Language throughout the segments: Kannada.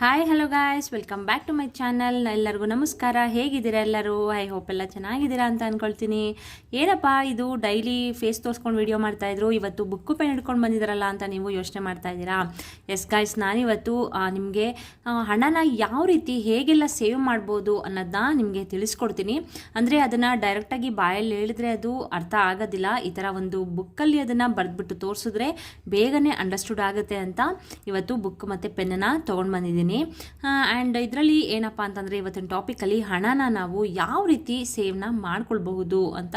Hi hello guys welcome back to my channel ಎಲ್ಲರಿಗೂ ನಮಸ್ಕಾರ. ಹೇಗಿದ್ದೀರಾ ಎಲ್ಲರೂ? ಐ ಹೋಪ್ ಎಲ್ಲ ಚೆನ್ನಾಗಿದ್ದೀರಾ ಅಂತ ಅಂದ್ಕೊಳ್ತೀನಿ ಏನಪ್ಪ ಇದು? ಡೈಲಿ ಫೇಸ್ ತೋರಿಸ್ಕೊಂಡು ವೀಡಿಯೋ ಮಾಡ್ತಾಯಿದ್ರು ಇವತ್ತು ಬುಕ್ಕು ಪೆನ್ ಹಿಡ್ಕೊಂಡು ಬಂದಿದ್ದಾರಲ್ಲ ಅಂತ ನೀವು ಯೋಚನೆ ಮಾಡ್ತಾ ಇದ್ದೀರಾ? ಎಸ್ ಗಾಯ್ಸ್ ನಾನಿವತ್ತು ನಿಮಗೆ ಹಣನ ಯಾವ ರೀತಿ ಹೇಗೆಲ್ಲ ಸೇವ್ ಮಾಡ್ಬೋದು ಅನ್ನೋದನ್ನ ನಿಮಗೆ ತಿಳಿಸ್ಕೊಡ್ತೀನಿ. ಅಂದರೆ ಅದನ್ನು ಡೈರೆಕ್ಟಾಗಿ ಬಾಯಲ್ಲಿ ಹೇಳಿದ್ರೆ ಅದು ಅರ್ಥ ಆಗೋದಿಲ್ಲ. ಈ ಥರ ಒಂದು ಬುಕ್ಕಲ್ಲಿ ಅದನ್ನು ಬರೆದ್ಬಿಟ್ಟು ತೋರಿಸಿದ್ರೆ ಬೇಗನೆ ಅಂಡರ್ಸ್ಟುಡ್ ಆಗುತ್ತೆ ಅಂತ ಇವತ್ತು ಬುಕ್ ಮತ್ತು ಪೆನ್ನನ್ನು ತೊಗೊಂಡು ಬಂದಿದ್ದೀನಿ. ಆ್ಯಂಡ್ ಇದರಲ್ಲಿ ಏನಪ್ಪ ಅಂತಂದರೆ ಇವತ್ತಿನ ಟಾಪಿಕಲ್ಲಿ ಹಣನ ನಾವು ಯಾವ ರೀತಿ ಸೇವ್ನ ಮಾಡ್ಕೊಳ್ಬಹುದು ಅಂತ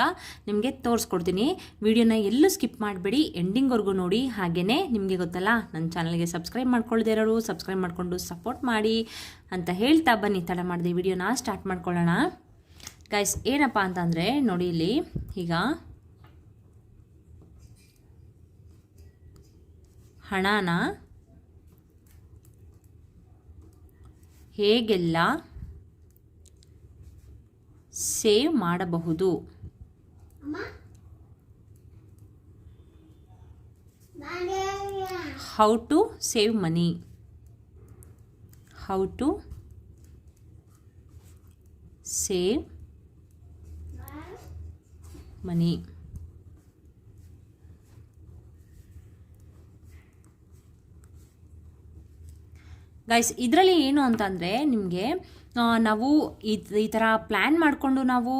ನಿಮಗೆ ತೋರಿಸ್ಕೊಡ್ತೀನಿ. ವಿಡಿಯೋನ ಎಲ್ಲೂ ಸ್ಕಿಪ್ ಮಾಡಬೇಡಿ. ಎಂಡಿಂಗ್ವರೆಗೂ ನೋಡಿ. ಹಾಗೇ ನಿಮಗೆ ಗೊತ್ತಲ್ಲ ನನ್ನ ಚಾನಲ್ಗೆ ಸಬ್ಸ್ಕ್ರೈಬ್ ಮಾಡ್ಕೊಳ್ದೇ ಇರೋರು ಸಬ್ಸ್ಕ್ರೈಬ್ ಮಾಡಿಕೊಂಡು ಸಪೋರ್ಟ್ ಮಾಡಿ ಅಂತ ಹೇಳ್ತಾ ಬನ್ನಿ. ತಡ ಮಾಡಿದೆ ವಿಡಿಯೋನ ಸ್ಟಾರ್ಟ್ ಮಾಡ್ಕೊಳ್ಳೋಣ. ಗೈಸ್ ಏನಪ್ಪ ಅಂತಂದರೆ ನೋಡಿ ಇಲ್ಲಿ, ಈಗ ಹಣನ ಹೇಗೆಲ್ಲ ಸೇವ್ ಮಾಡಬಹುದು? How to save money how to save money guys ಇದರಲ್ಲಿ ಏನು ಅಂತಂದರೆ ನಿಮಗೆ ನಾವು ಈ ಈ ಥರ ಪ್ಲ್ಯಾನ್ ಮಾಡಿಕೊಂಡು ನಾವು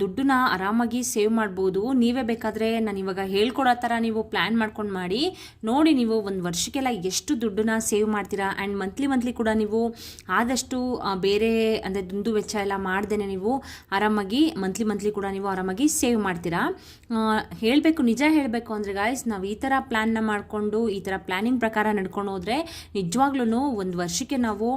ದುಡ್ಡನ್ನ ಆರಾಮಾಗಿ ಸೇವ್ ಮಾಡ್ಬೋದು. ನೀವೇ ಬೇಕಾದರೆ ನಾನು ಇವಾಗ ಹೇಳ್ಕೊಡೋ ಥರ ನೀವು ಪ್ಲ್ಯಾನ್ ಮಾಡ್ಕೊಂಡು ಮಾಡಿ. ನೋಡಿ ನೀವು ಒಂದು ವರ್ಷಕ್ಕೆಲ್ಲ ಎಷ್ಟು ದುಡ್ಡನ್ನ ಸೇವ್ ಮಾಡ್ತೀರಾ? ಆ್ಯಂಡ್ ಮಂತ್ಲಿ ಮಂತ್ಲಿ ಕೂಡ ನೀವು ಆದಷ್ಟು ಬೇರೆ, ಅಂದರೆ ದುಂದು ವೆಚ್ಚ ಎಲ್ಲ ಮಾಡ್ದೇ ನೀವು ಆರಾಮಾಗಿ ಮಂತ್ಲಿ ಮಂತ್ಲಿ ಕೂಡ ನೀವು ಆರಾಮಾಗಿ ಸೇವ್ ಮಾಡ್ತೀರಾ. ಹೇಳಬೇಕು, ನಿಜ ಹೇಳಬೇಕು ಅಂದರೆ ಗಾಯ್ಸ್ ನಾವು ಈ ಥರ ಪ್ಲ್ಯಾನ್ನ ಮಾಡಿಕೊಂಡು, ಈ ಥರ ಪ್ಲ್ಯಾನಿಂಗ್ ಪ್ರಕಾರ ನಡ್ಕೊಂಡು ಹೋದರೆ ನಿಜವಾಗ್ಲೂ ಒಂದು ವರ್ಷಕ್ಕೆ ನಾವು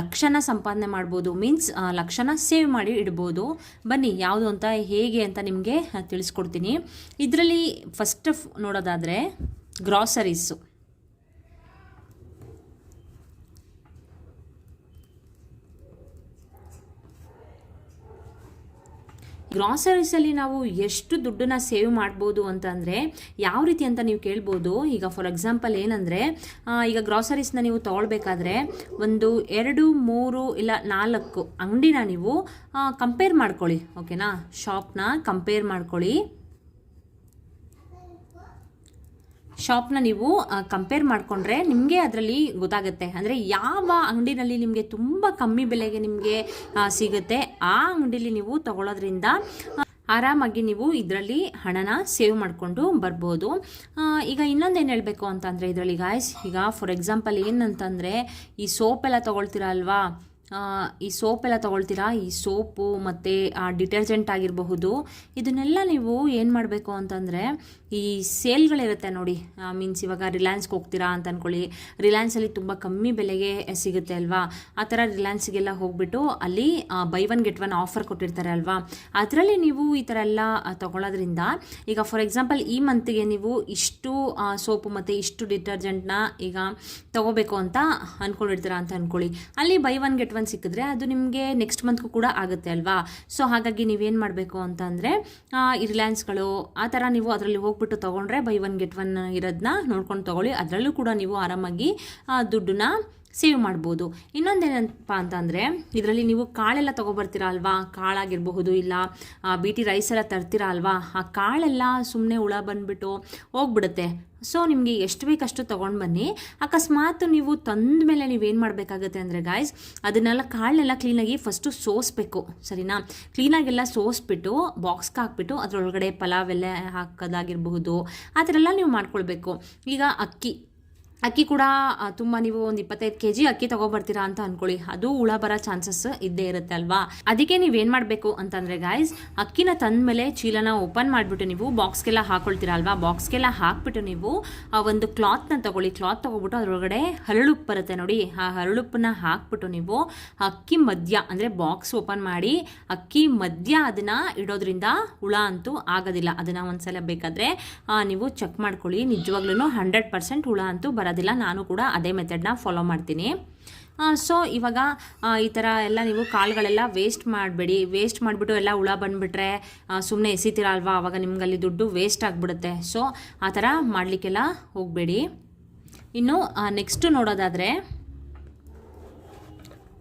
ಲಕ್ಷನ ಸಂಪಾದನೆ ಮಾಡ್ಬೋದು. ಮೀನ್ಸ್ ಲಕ್ಷನ ಸೇವ್ ಮಾಡಿ ಇಡ್ಬೋದು. ಬನ್ನಿ, ಯಾವುದು ಅಂತ, ಹೇಗೆ ಅಂತ ನಿಮಗೆ ತಿಳಿಸ್ಕೊಡ್ತೀನಿ. ಇದರಲ್ಲಿ ಫಸ್ಟ್ ನೋಡೋದಾದರೆ ಗ್ರಾಸರೀಸು ಗ್ರಾಸರೀಸಲ್ಲಿ ನಾವು ಎಷ್ಟು ದುಡ್ಡನ್ನ ಸೇವ್ ಮಾಡ್ಬೋದು ಅಂತಂದರೆ ಯಾವ ರೀತಿ ಅಂತ ನೀವು ಕೇಳ್ಬೋದು. ಈಗ ಫಾರ್ ಎಕ್ಸಾಂಪಲ್ ಏನಂದರೆ ಈಗ ಗ್ರಾಸರೀಸ್ನ ನೀವು ತೊಗೊಳ್ಬೇಕಾದ್ರೆ ಒಂದು ಎರಡು, ಮೂರು, ಇಲ್ಲ ನಾಲ್ಕು ಅಂಗಡಿನ ನೀವು ಕಂಪೇರ್ ಮಾಡ್ಕೊಳ್ಳಿ ಓಕೆನಾ ಶಾಪ್ನ ಕಂಪೇರ್ ಮಾಡ್ಕೊಳ್ಳಿ. ಶಾಪ್ನ ನೀವು ಕಂಪೇರ್ ಮಾಡಿಕೊಂಡ್ರೆ ನಿಮಗೆ ಅದರಲ್ಲಿ ಗೊತ್ತಾಗುತ್ತೆ. ಅಂದರೆ ಯಾವ ಅಂಗಡಿನಲ್ಲಿ ನಿಮಗೆ ತುಂಬ ಕಮ್ಮಿ ಬೆಲೆಗೆ ನಿಮಗೆ ಸಿಗುತ್ತೆ, ಆ ಅಂಗಡಿಲಿ ನೀವು ತಗೊಳ್ಳೋದ್ರಿಂದ ಆರಾಮಾಗಿ ನೀವು ಇದರಲ್ಲಿ ಹಣನ ಸೇವ್ ಮಾಡಿಕೊಂಡು ಬರ್ಬೋದು. ಈಗ ಇನ್ನೊಂದೇನು ಹೇಳಬೇಕು ಅಂತಂದರೆ ಇದರಲ್ಲಿ ಗಾಯ್ಸ್ ಈಗ ಫಾರ್ ಎಕ್ಸಾಂಪಲ್ ಏನಂತಂದರೆ ಈ ಸೋಪ್ ಎಲ್ಲ ತೊಗೊಳ್ತೀರಾ ಅಲ್ವಾ ಈ ಸೋಪ್ ಎಲ್ಲ ತೊಗೊಳ್ತೀರಾ? ಈ ಸೋಪು ಮತ್ತು ಡಿಟರ್ಜೆಂಟ್ ಆಗಿರಬಹುದು. ಇದನ್ನೆಲ್ಲ ನೀವು ಏನು ಮಾಡಬೇಕು ಅಂತಂದರೆ, ಈ ಸೇಲ್ಗಳಿರುತ್ತೆ ನೋಡಿ. ಮೀನ್ಸ್ ಇವಾಗ ರಿಲಯನ್ಸ್ಗೆ ಹೋಗ್ತೀರಾ ಅಂತ ಅಂದ್ಕೊಳ್ಳಿ ರಿಲಯನ್ಸಲ್ಲಿ ತುಂಬ ಕಮ್ಮಿ ಬೆಲೆಗೆ ಸಿಗುತ್ತೆ ಅಲ್ವಾ? ಆ ಥರ ರಿಲಯನ್ಸ್ಗೆಲ್ಲ ಹೋಗ್ಬಿಟ್ಟು ಅಲ್ಲಿ buy one get one offer ಕೊಟ್ಟಿರ್ತಾರೆ ಅಲ್ವಾ? ಅದರಲ್ಲಿ ನೀವು ಈ ಥರ ಎಲ್ಲ ತೊಗೊಳೋದ್ರಿಂದ, ಈಗ ಫಾರ್ ಎಕ್ಸಾಂಪಲ್ ಈ ಮಂತ್ಗೆ ನೀವು ಇಷ್ಟು ಸೋಪು ಮತ್ತು ಇಷ್ಟು ಡಿಟರ್ಜೆಂಟ್ನ ಈಗ ತೊಗೋಬೇಕು ಅಂತ ಅಂದ್ಕೊಂಡಿರ್ತೀರಾ ಅಂತ ಅಂದ್ಕೊಳ್ಳಿ ಅಲ್ಲಿ ಬೈ ಒನ್ ಗೆಟ್ ಒನ್ ಸಿಕ್ಕಿದ್ರೆ ಅದು ನಿಮಗೆ ನೆಕ್ಸ್ಟ್ ಮಂತ್ಗೂ ಕೂಡ ಆಗುತ್ತೆ ಅಲ್ವಾ? ಸೊ ಹಾಗಾಗಿ ನೀವೇನು ಮಾಡಬೇಕು ಅಂತಂದರೆ ರಿಲಯನ್ಸ್ಗಳು ಆ ಥರ ನೀವು ಅದರಲ್ಲಿ ಹೋಗ್ಬಿಟ್ಟು ತೊಗೊಂಡ್ರೆ ಬೈ ಒನ್ ಗೆಟ್ ಒನ್ ಇರೋದನ್ನ ನೋಡ್ಕೊಂಡು ತೊಗೊಳ್ಳಿ. ಅದರಲ್ಲೂ ಕೂಡ ನೀವು ಆರಾಮಾಗಿ ದುಡ್ಡನ್ನ ಸೇವ್ ಮಾಡ್ಬೋದು. ಇನ್ನೊಂದೇನಪ್ಪ ಅಂತಂದರೆ ಇದರಲ್ಲಿ ನೀವು ಕಾಳೆಲ್ಲ ತೊಗೊಬರ್ತೀರ ಅಲ್ವಾ? ಕಾಳಾಗಿರಬಹುದು ಇಲ್ಲ ಬಿ ಟಿ ರೈಸ್ ಎಲ್ಲ ತರ್ತೀರ ಅಲ್ವಾ? ಆ ಕಾಳೆಲ್ಲ ಸುಮ್ಮನೆ ಹುಳ ಬಂದುಬಿಟ್ಟು ಹೋಗ್ಬಿಡುತ್ತೆ. ಸೊ ನಿಮಗೆ ಎಷ್ಟು ಬೇಕಷ್ಟು ತೊಗೊಂಡು ಬನ್ನಿ. ಅಕಸ್ಮಾತ್ ನೀವು ತಂದ ಮೇಲೆ ನೀವೇನು ಮಾಡಬೇಕಾಗುತ್ತೆ ಅಂದರೆ ಗಾಯ್ಸ್ ಅದನ್ನೆಲ್ಲ ಕಾಳನ್ನೆಲ್ಲ ಕ್ಲೀನಾಗಿ ಫಸ್ಟು ಸೋಸ್ಬೇಕು, ಸರಿನಾ? ಕ್ಲೀನಾಗೆಲ್ಲ ಸೋಸ್ಬಿಟ್ಟು ಬಾಕ್ಸ್ಗೆ ಹಾಕ್ಬಿಟ್ಟು, ಅದರೊಳಗಡೆ ಪಲಾವ್ ಎಲ್ಲ ಹಾಕೋದಾಗಿರ್ಬಹುದು, ಆ ಥರ ಎಲ್ಲ ನೀವು ಮಾಡ್ಕೊಳ್ಬೇಕು. ಈಗ ಅಕ್ಕಿ ಅಕ್ಕಿ ಕೂಡ ತುಂಬ ನೀವು ಒಂದು ಇಪ್ಪತ್ತೈದು ಕೆ ಜಿ ಅಕ್ಕಿ ತಗೋಬರ್ತೀರಾ ಅಂತ ಅನ್ಕೊಳ್ಳಿ. ಅದು ಹುಳ ಬರೋ ಚಾನ್ಸಸ್ ಇದ್ದೇ ಇರುತ್ತೆ ಅಲ್ವಾ? ಅದಕ್ಕೆ ನೀವೇನು ಮಾಡಬೇಕು ಅಂತಂದರೆ ಗಾಯ್ಸ್ ಅಕ್ಕಿನ ತಂದ ಮೇಲೆ ಚೀಲನ ಓಪನ್ ಮಾಡಿಬಿಟ್ಟು ನೀವು ಬಾಕ್ಸ್ಗೆಲ್ಲ ಹಾಕೊಳ್ತೀರಾ ಅಲ್ವಾ? ಬಾಕ್ಸ್ಗೆಲ್ಲ ಹಾಕ್ಬಿಟ್ಟು ನೀವು, ಆ, ಒಂದು ಕ್ಲಾತ್ನ ತಗೊಳ್ಳಿ. ಕ್ಲಾತ್ ತಗೊಬಿಟ್ಟು ಅದರೊಳಗಡೆ ಹರಳುಪ್ಪು ಬರುತ್ತೆ ನೋಡಿ. ಆ ಹರಳುಪ್ಪನ್ನ ಹಾಕ್ಬಿಟ್ಟು ನೀವು ಅಕ್ಕಿ ಮಧ್ಯ ಅಂದರೆ ಬಾಕ್ಸ್ ಓಪನ್ ಮಾಡಿ ಅಕ್ಕಿ ಮಧ್ಯ ಅದನ್ನು ಇಡೋದ್ರಿಂದ ಹುಳ ಅಂತೂ ಆಗೋದಿಲ್ಲ. ಅದನ್ನು ಒಂದ್ಸಲ ಬೇಕಾದರೆ ನೀವು ಚೆಕ್ ಮಾಡ್ಕೊಳ್ಳಿ. ನಿಜವಾಗ್ಲೂ ಹಂಡ್ರೆಡ್ ಪರ್ಸೆಂಟ್ ಹುಳ ಅಂತೂ ಬರೋದಿಲ್ಲ ಬರೋದಿಲ್ಲ ನಾನು ಕೂಡ ಅದೇ ಮೆಥಡ್ನ ಫಾಲೋ ಮಾಡ್ತೀನಿ. ಸೊ ಇವಾಗ ಈ ಥರ ಎಲ್ಲ ನೀವು ಕಾಳುಗಳೆಲ್ಲ ವೇಸ್ಟ್ ಮಾಡಬೇಡಿ. ವೇಸ್ಟ್ ಮಾಡಿಬಿಟ್ಟು ಎಲ್ಲ ಹುಳ ಬಂದುಬಿಟ್ರೆ ಸುಮ್ಮನೆ ಎಸಿತೀರ ಅಲ್ವಾ ಆವಾಗ ನಿಮ್ಗಲ್ಲಿ ದುಡ್ಡು ವೇಸ್ಟ್ ಆಗಿಬಿಡುತ್ತೆ. ಸೊ ಆ ಥರ ಮಾಡಲಿಕ್ಕೆಲ್ಲ ಹೋಗಬೇಡಿ. ಇನ್ನು ನೆಕ್ಸ್ಟು ನೋಡೋದಾದರೆ,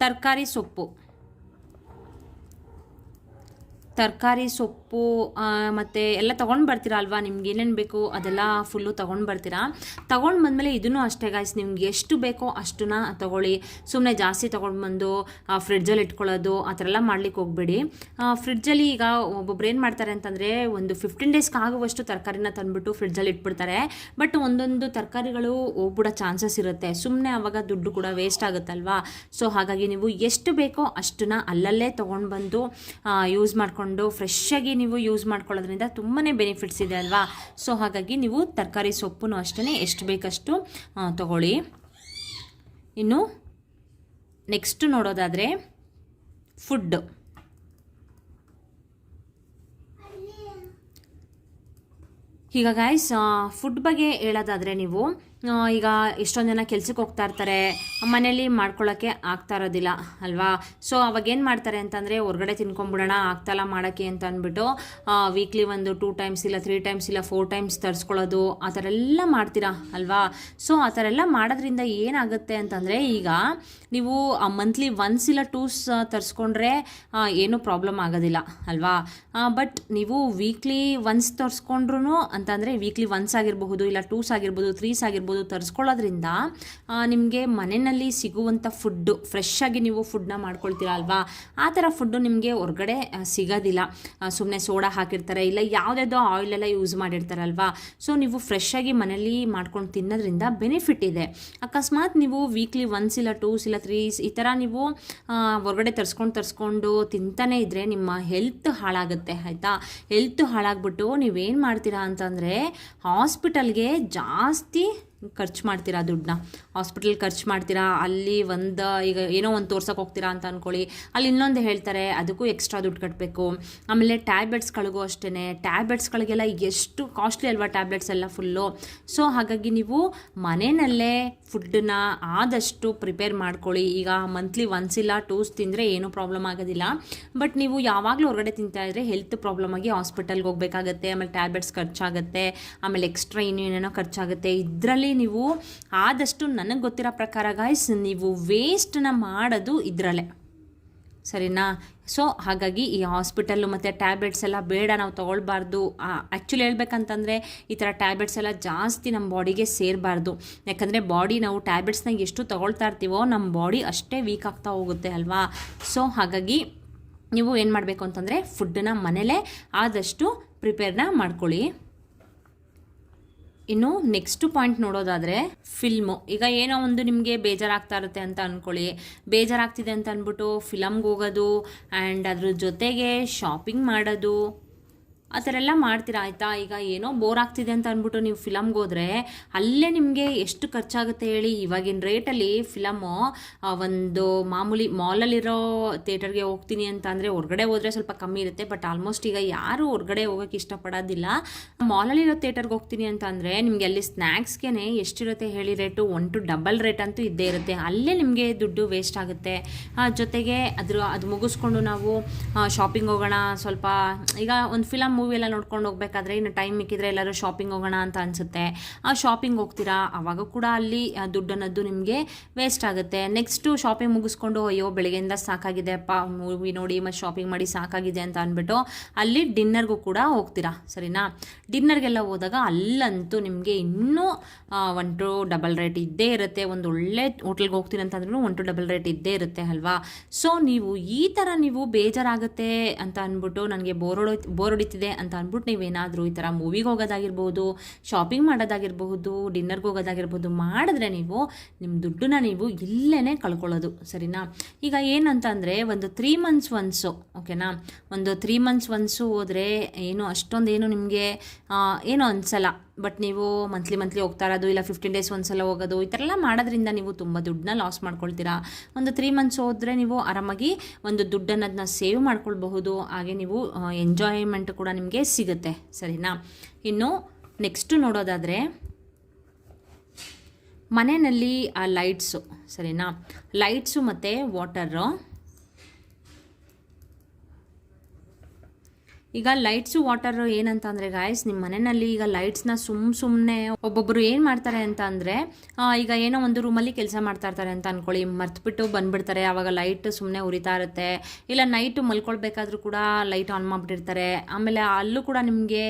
ತರಕಾರಿ ಸೊಪ್ಪು. ತರಕಾರಿ ಸೊಪ್ಪು. ಆ, ಮತ್ತು ಎಲ್ಲ ತೊಗೊಂಡು ಬರ್ತೀರಾ ಅಲ್ವಾ ನಿಮ್ಗೆ ಏನೇನು ಬೇಕು? ಅದೆಲ್ಲ ಫುಲ್ಲು ತೊಗೊಂಡು ಬರ್ತೀರಾ? ತೊಗೊಂಡು ಬಂದಮೇಲೆ ಇದನ್ನು ಅಷ್ಟೇ ಗಾಯ್ಸ್ ನಿಮ್ಗೆ ಎಷ್ಟು ಬೇಕೋ ಅಷ್ಟನ್ನ ತಗೊಳ್ಳಿ. ಸುಮ್ಮನೆ ಜಾಸ್ತಿ ತೊಗೊಂಡು ಬಂದು ಫ್ರಿಡ್ಜಲ್ಲಿ ಇಟ್ಕೊಳ್ಳೋದು ಆ ಥರ ಎಲ್ಲ ಮಾಡ್ಲಿಕ್ಕೆ ಹೋಗಬೇಡಿ. ಫ್ರಿಡ್ಜಲ್ಲಿ ಈಗ ಒಬ್ಬೊಬ್ರು ಏನು ಮಾಡ್ತಾರೆ ಅಂತಂದರೆ ಒಂದು ಫಿಫ್ಟೀನ್ ಡೇಸ್ಗೆ ಆಗುವಷ್ಟು ತರಕಾರಿನ ತಂದುಬಿಟ್ಟು ಫ್ರಿಡ್ಜಲ್ಲಿ ಇಟ್ಬಿಡ್ತಾರೆ. ಬಟ್ ಒಂದೊಂದು ತರಕಾರಿಗಳು ಹೋಗ್ಬಿಡೋ ಚಾನ್ಸಸ್ ಇರುತ್ತೆ. ಸುಮ್ಮನೆ ಅವಾಗ ದುಡ್ಡು ಕೂಡ ವೇಸ್ಟ್ ಆಗುತ್ತಲ್ವಾ? ಸೊ ಹಾಗಾಗಿ ನೀವು ಎಷ್ಟು ಬೇಕೋ ಅಷ್ಟನ್ನ ಅಲ್ಲಲ್ಲೇ ತೊಗೊಂಡು ಬಂದು ಯೂಸ್ ಮಾಡಿಕೊಂಡು ಫ್ರೆಶ್ ಆಗಿ ನೀವು ಯೂಸ್ ಮಾಡ್ಕೊಳ್ಳೋದ್ರಿಂದ ತುಂಬಾ ಬೆನಿಫಿಟ್ಸ್ ಇದೆ ಅಲ್ವಾ? ಸೊ ಹಾಗಾಗಿ ನೀವು ತರಕಾರಿ ಸೊಪ್ಪು ಅಷ್ಟೇ ಎಷ್ಟು ಬೇಕಷ್ಟು ತೊಗೊಳ್ಳಿ. ಇನ್ನು ನೆಕ್ಸ್ಟ್ ನೋಡೋದಾದರೆ ಫುಡ್ ಈಗ ಗಾಯ್ಸ್ ಫುಡ್ ಬಗ್ಗೆ ಹೇಳೋದಾದರೆ ನೀವು ಈಗ ಎಷ್ಟೊಂದು ಜನ ಕೆಲ್ಸಕ್ಕೆ ಹೋಗ್ತಾ ಇರ್ತಾರೆ. ಮನೇಲಿ ಮಾಡ್ಕೊಳ್ಳೋಕ್ಕೆ ಆಗ್ತಾ ಇರೋದಿಲ್ಲ, ಅಲ್ವಾ? ಸೊ ಅವಾಗ ಏನು ಮಾಡ್ತಾರೆ ಅಂತಂದರೆ, ಹೊರಗಡೆ ತಿನ್ಕೊಂಬಿಡೋಣ ಆಗ್ತಾಯಿಲ್ಲ ಮಾಡೋಕ್ಕೆ ಅಂತ ಅಂದ್ಬಿಟ್ಟು ವೀಕ್ಲಿ ಒಂದು ಟೂ ಟೈಮ್ಸ್ ಇಲ್ಲ ತ್ರೀ ಟೈಮ್ಸ್ ಇಲ್ಲ ಫೋರ್ ಟೈಮ್ಸ್ ತರಿಸ್ಕೊಳ್ಳೋದು, ಆ ಥರ ಎಲ್ಲ ಮಾಡ್ತೀರಾ, ಅಲ್ವಾ? ಸೊ ಆ ಥರ ಎಲ್ಲ ಮಾಡೋದ್ರಿಂದ ಏನಾಗುತ್ತೆ ಅಂತಂದರೆ, ಈಗ ನೀವು ಮಂತ್ಲಿ ಒನ್ಸ್ ಇಲ್ಲ ಟೂಸ್ ತರಿಸ್ಕೊಂಡ್ರೆ ಏನೂ ಪ್ರಾಬ್ಲಮ್ ಆಗೋದಿಲ್ಲ, ಅಲ್ವಾ? ಬಟ್ ನೀವು ವೀಕ್ಲಿ ಒನ್ಸ್ ತರಿಸ್ಕೊಂಡ್ರು ಅಂತಂದರೆ ವೀಕ್ಲಿ ಒನ್ಸ್ ಆಗಿರಬಹುದು, ಇಲ್ಲ ಟೂಸ್ ಆಗಿರ್ಬೋದು ತ್ರೀಸ್ ಆಗಿರ್ಬೋದು ತರಿಸ್ಕೊಳ್ಳೋದ್ರಿಂದ ನಿಮಗೆ ಮನೆಯಲ್ಲಿ ಸಿಗುವಂಥ ಫುಡ್ಡು ಫ್ರೆಶ್ ಆಗಿ ನೀವು ಫುಡ್ನ ಮಾಡ್ಕೊಳ್ತೀರಾ ಅಲ್ವಾ? ಆ ಥರ ಫುಡ್ಡು ನಿಮಗೆ ಹೊರಗಡೆ ಸಿಗೋದಿಲ್ಲ. ಸುಮ್ಮನೆ ಸೋಡಾ ಹಾಕಿರ್ತಾರೆ, ಇಲ್ಲ ಯಾವುದ್ಯಾವುದೋ ಆಯಿಲೆಲ್ಲ ಯೂಸ್ ಮಾಡಿರ್ತಾರಲ್ವಾ ಸೊ ನೀವು ಫ್ರೆಶ್ ಆಗಿ ಮನೇಲಿ ಮಾಡ್ಕೊಂಡು ತಿನ್ನೋದ್ರಿಂದ ಬೆನಿಫಿಟ್ ಇದೆ. ಅಕಸ್ಮಾತ್ ನೀವು ವೀಕ್ಲಿ ಒನ್ಸ್ ಇಲ್ಲ ಟೂಸ್ ಇಲ್ಲ ತ್ರೀಸ್ ಈ ಥರ ನೀವು ಹೊರಗಡೆ ತರಿಸ್ಕೊಂಡು ತರಿಸ್ಕೊಂಡು ತಿಂತಾನೆ ಇದ್ದರೆ ನಿಮ್ಮ ಹೆಲ್ತ್ ಹಾಳಾಗುತ್ತೆ, ಆಯಿತಾ? ಹೆಲ್ತ್ ಹಾಳಾಗ್ಬಿಟ್ಟು ನೀವೇನು ಮಾಡ್ತೀರಾ ಅಂತಂದರೆ ಹಾಸ್ಪಿಟಲ್ಗೆ ಜಾಸ್ತಿ ಖರ್ಚು ಮಾಡ್ತೀರಾ ದುಡ್ಡನ್ನ? ಹಾಸ್ಪಿಟಲ್ ಖರ್ಚು ಮಾಡ್ತೀರಾ? ಅಲ್ಲಿ ಒಂದು, ಈಗ ಏನೋ ಒಂದು ತೋರ್ಸೋಕೆ ಹೋಗ್ತೀರಾ ಅಂತ ಅಂದ್ಕೊಳ್ಳಿ ಅಲ್ಲಿ ಇನ್ನೊಂದು ಹೇಳ್ತಾರೆ, ಅದಕ್ಕೂ ಎಕ್ಸ್ಟ್ರಾ ದುಡ್ಡು ಕಟ್ಟಬೇಕು ಆಮೇಲೆ ಟ್ಯಾಬ್ಲೆಟ್ಸ್ಗಳಿಗೂ ಅಷ್ಟೇ ಟ್ಯಾಬ್ಲೆಟ್ಸ್ಗಳಿಗೆಲ್ಲ ಎಷ್ಟು ಕಾಸ್ಟ್ಲಿ ಅಲ್ವಾ ಟ್ಯಾಬ್ಲೆಟ್ಸ್ ಎಲ್ಲ ಫುಲ್ಲು ಸೊ ಹಾಗಾಗಿ ನೀವು ಮನೆಯಲ್ಲೇ ಫುಡ್ಡನ್ನ ಆದಷ್ಟು ಪ್ರಿಪೇರ್ ಮಾಡ್ಕೊಳ್ಳಿ. ಈಗ ಮಂತ್ಲಿ ಒನ್ಸ್ ಇಲ್ಲ ಟೂಸ್ ತಿಂದರೆ ಏನೂ ಪ್ರಾಬ್ಲಮ್ ಆಗೋದಿಲ್ಲ. ಬಟ್ ನೀವು ಯಾವಾಗಲೂ ಹೊರಗಡೆ ತಿಂತಾ ಇದ್ದರೆ ಹೆಲ್ತ್ ಪ್ರಾಬ್ಲಮ್ ಆಗಿ ಹಾಸ್ಪಿಟಲ್ಗೆ ಹೋಗಬೇಕಾಗತ್ತೆ. ಆಮೇಲೆ ಟ್ಯಾಬ್ಲೆಟ್ಸ್ ಖರ್ಚಾಗುತ್ತೆ. ಆಮೇಲೆ ಎಕ್ಸ್ಟ್ರಾ ಇನ್ನೇನೇನೋ ಖರ್ಚಾಗುತ್ತೆ. ಇದರಲ್ಲಿ ನೀವು ಆದಷ್ಟು ನನಗೆ ಗೊತ್ತಿರೋ ಪ್ರಕಾರ ಗಾಯ್ಸ್ ನೀವು ವೇಸ್ಟನ್ನ ಮಾಡೋದು ಇದರಲ್ಲೇ. ಸರಿನಾ? ಸೊ ಹಾಗಾಗಿ ಈ ಹಾಸ್ಪಿಟಲ್ಲು ಮತ್ತು ಟ್ಯಾಬ್ಲೆಟ್ಸ್ ಎಲ್ಲ ಬೇಡ, ನಾವು ತೊಗೊಳ್ಬಾರ್ದು. ಆ್ಯಕ್ಚುಲಿ ಹೇಳ್ಬೇಕಂತಂದರೆ ಈ ಥರ ಟ್ಯಾಬ್ಲೆಟ್ಸ್ ಎಲ್ಲ ಜಾಸ್ತಿ ನಮ್ಮ ಬಾಡಿಗೆ ಸೇರಬಾರ್ದು. ಯಾಕಂದರೆ ಬಾಡಿ ನಾವು ಟ್ಯಾಬ್ಲೆಟ್ಸ್ನ ಎಷ್ಟು ತೊಗೊಳ್ತಾ ಇರ್ತೀವೋ ನಮ್ಮ ಬಾಡಿ ಅಷ್ಟೇ ವೀಕ್ ಆಗ್ತಾ ಹೋಗುತ್ತೆ ಅಲ್ವಾ? ಸೊ ಹಾಗಾಗಿ ನೀವು ಏನು ಮಾಡಬೇಕು ಅಂತಂದರೆ ಫುಡ್ಡನ್ನ ಮನೇಲೇ ಆದಷ್ಟು ಪ್ರಿಪೇರ್ನ ಮಾಡ್ಕೊಳ್ಳಿ. ಇನ್ನು ನೆಕ್ಸ್ಟ್ ಪಾಯಿಂಟ್ ನೋಡೋದಾದರೆ ಫಿಲ್ಮು ಈಗ ಏನೋ ಒಂದು ನಿಮಗೆ ಬೇಜಾರಾಗ್ತಾ ಇರುತ್ತೆ ಅಂತ ಅಂದ್ಕೊಳ್ಳಿ ಬೇಜಾರಾಗ್ತಿದೆ ಅಂತ ಅಂದ್ಬಿಟ್ಟು ಫಿಲಮ್ಗೆ ಹೋಗೋದು ಆ್ಯಂಡ್ ಅದ್ರ ಜೊತೆಗೆ ಶಾಪಿಂಗ್ ಮಾಡೋದು. ಆ ಥರ ಎಲ್ಲ ಮಾಡ್ತೀರಾ? ಆಯಿತಾ? ಈಗ ಏನೋ ಬೋರ್ ಆಗ್ತಿದೆ ಅಂತ ಅಂದ್ಬಿಟ್ಟು ನೀವು ಫಿಲಮ್ಗೆ ಹೋದರೆ ಅಲ್ಲೇ ನಿಮಗೆ ಎಷ್ಟು ಖರ್ಚಾಗುತ್ತೆ ಹೇಳಿ? ಇವಾಗಿನ ರೇಟಲ್ಲಿ ಫಿಲಮು ಒಂದು ಮಾಮೂಲಿ ಮಾಲಲ್ಲಿರೋ ಥಿಯೇಟರ್ಗೆ ಹೋಗ್ತೀನಿ ಅಂತ ಅಂದರೆ ಹೊರಗಡೆ ಹೋದರೆ ಸ್ವಲ್ಪ ಕಮ್ಮಿ ಇರುತ್ತೆ. ಬಟ್ ಆಲ್ಮೋಸ್ಟ್ ಈಗ ಯಾರು ಹೊರಗಡೆ ಹೋಗೋಕ್ಕೆ ಇಷ್ಟಪಡೋದಿಲ್ಲ. ಮಾಲಲ್ಲಿರೋ ಥಿಯೇಟರ್ಗೆ ಹೋಗ್ತೀನಿ ಅಂತ ಅಂದರೆ ನಿಮಗೆ ಅಲ್ಲಿ ಸ್ನ್ಯಾಕ್ಸ್ಗೆ ಎಷ್ಟಿರುತ್ತೆ ಹೇಳಿ rate one to double rate ಅಂತೂ ಇದ್ದೇ ಇರುತ್ತೆ. ಅಲ್ಲೇ ನಿಮಗೆ ದುಡ್ಡು ವೇಸ್ಟ್ ಆಗುತ್ತೆ. ಜೊತೆಗೆ ಅದ್ರ, ಅದು ಮುಗಿಸ್ಕೊಂಡು ನಾವು ಶಾಪಿಂಗ್ ಹೋಗೋಣ ಸ್ವಲ್ಪ. ಈಗ ಒಂದು ಫಿಲಮ್ ಮೂವಿ ಎಲ್ಲ ನೋಡ್ಕೊಂಡು ಹೋಗ್ಬೇಕಾದ್ರೆ ಇನ್ನು ಟೈಮ್ ಮಿಕ್ಕಿದ್ರೆ ಎಲ್ಲರೂ ಶಾಪಿಂಗ್ ಹೋಗೋಣ ಅಂತ ಅನಿಸುತ್ತೆ. ಆ ಶಾಪಿಂಗ್ ಹೋಗ್ತೀರಾ? ಆವಾಗ ಕೂಡ ಅಲ್ಲಿ ದುಡ್ಡು ಅನ್ನೋದು ನಿಮಗೆ ವೇಸ್ಟ್ ಆಗುತ್ತೆ. ನೆಕ್ಸ್ಟು ಶಾಪಿಂಗ್ ಮುಗಿಸ್ಕೊಂಡು, ಅಯ್ಯೋ, ಬೆಳಗ್ಗೆಯಿಂದ ಸಾಕಾಗಿದೆ, ಅಪ್ಪ ಮೂವಿ ನೋಡಿ ಮತ್ತು ಶಾಪಿಂಗ್ ಮಾಡಿ ಸಾಕಾಗಿದೆ ಅಂತ ಅಂದ್ಬಿಟ್ಟು ಅಲ್ಲಿ ಡಿನ್ನರ್ಗೂ ಕೂಡ ಹೋಗ್ತೀರಾ? ಸರಿನಾ? ಡಿನ್ನರ್ಗೆಲ್ಲ ಹೋದಾಗ ಅಲ್ಲಂತೂ ನಿಮಗೆ ಇನ್ನೂ ಒನ್ ಟು ಡಬಲ್ ರೇಟ್ ಇದ್ದೇ ಇರುತ್ತೆ. ಒಂದು ಒಳ್ಳೆ ಹೋಟ್ಲ್ಗೆ ಹೋಗ್ತೀನಿ ಅಂತಂದ್ರೂ ಒನ್ ಟು ಡಬಲ್ ರೇಟ್ ಇದ್ದೇ ಇರುತ್ತೆ, ಅಲ್ವಾ? ಸೊ ನೀವು ಈ ಥರ ನೀವು ಬೇಜಾರಾಗುತ್ತೆ ಅಂತ ಅಂದ್ಬಿಟ್ಟು ನನಗೆ ಬೋರ್ ಹೊಡೋ ಬೋರ್ ಹೊಡಿತಿದೆ. ಅಂತ ಅಂದ್ಬಿಟ್ಟು ನೀವೇನಾದರೂ ಈ ಥರ ಮೂವಿಗೆ ಹೋಗೋದಾಗಿರ್ಬೋದು ಶಾಪಿಂಗ್ ಮಾಡೋದಾಗಿರ್ಬಹುದು ಡಿನ್ನರ್ಗೆ ಹೋಗೋದಾಗಿರ್ಬೋದು ಮಾಡಿದ್ರೆ ನೀವು ನಿಮ್ಮ ದುಡ್ಡನ್ನ ನೀವು ಇಲ್ಲೇ ಕಳ್ಕೊಳ್ಳೋದು, ಸರಿನಾ? ಈಗ ಏನಂತಂದರೆ ಒಂದು ತ್ರೀ ಮಂತ್ಸ್ ಒನ್ಸು ಓಕೆನಾ ಒಂದು ತ್ರೀ ಮಂತ್ಸ್ ಒನ್ಸು ಹೋದರೆ ಏನು ಅಷ್ಟೊಂದೇನು ನಿಮಗೆ ಏನು ಅನ್ಸಲ್ಲ. ಬಟ್ ನೀವು ಮಂತ್ಲಿ ಮಂತ್ಲಿ ಹೋಗ್ತಾ ಇರೋದು, ಇಲ್ಲ ಫಿಫ್ಟೀನ್ ಡೇಸ್ ಒಂದ್ಸಲ ಹೋಗೋದು, ಈ ಥರ ಎಲ್ಲ ಮಾಡೋದ್ರಿಂದ ನೀವು ತುಂಬ ದುಡ್ಡನ್ನ ಲಾಸ್ ಮಾಡ್ಕೊಳ್ತೀರಾ. ಒಂದು ತ್ರೀ ಮಂತ್ಸ್ ಹೋದರೆ ನೀವು ಆರಾಮಾಗಿ ಒಂದು ದುಡ್ಡನ್ನು ಅದನ್ನ ಸೇವ್ ಮಾಡ್ಕೊಳ್ಬಹುದು. ಹಾಗೆ ನೀವು ಎಂಜಾಯ್ಮೆಂಟ್ ಕೂಡ ನಿಮಗೆ ಸಿಗುತ್ತೆ. ಸರಿನಾ? ಇನ್ನು ನೆಕ್ಸ್ಟು ನೋಡೋದಾದರೆ, ಮನೆಯಲ್ಲಿ ಆ ಲೈಟ್ಸು ಸರಿನಾ? ಲೈಟ್ಸು ಮತ್ತು ವಾಟರು ಈಗ ಲೈಟ್ಸು ವಾಟರ್ ಏನಂತ ಅಂದರೆ ಗಾಯ್ಸ್ ನಿಮ್ಮ ಮನೆಯಲ್ಲಿ ಈಗ ಲೈಟ್ಸ್ನ ಸುಮ್ ಸುಮ್ಮನೆ ಒಬ್ಬೊಬ್ಬರು ಏನು ಮಾಡ್ತಾರೆ ಅಂತ ಅಂದರೆ ಈಗ ಏನೋ ಒಂದು ರೂಮಲ್ಲಿ ಕೆಲಸ ಮಾಡ್ತಾ ಇರ್ತಾರೆ ಅಂತ ಅನ್ಕೊಳ್ಳಿ. ಮರ್ತ್ಬಿಟ್ಟು ಬಂದ್ಬಿಡ್ತಾರೆ. ಆವಾಗ ಲೈಟ್ ಸುಮ್ಮನೆ ಉರಿತಾ ಇರುತ್ತೆ. ಇಲ್ಲ ನೈಟು ಮಲ್ಕೊಳ್ಬೇಕಾದ್ರೂ ಕೂಡ ಲೈಟ್ ಆನ್ ಮಾಡಿಬಿಟ್ಟಿರ್ತಾರೆ. ಆಮೇಲೆ ಅಲ್ಲೂ ಕೂಡ ನಿಮಗೆ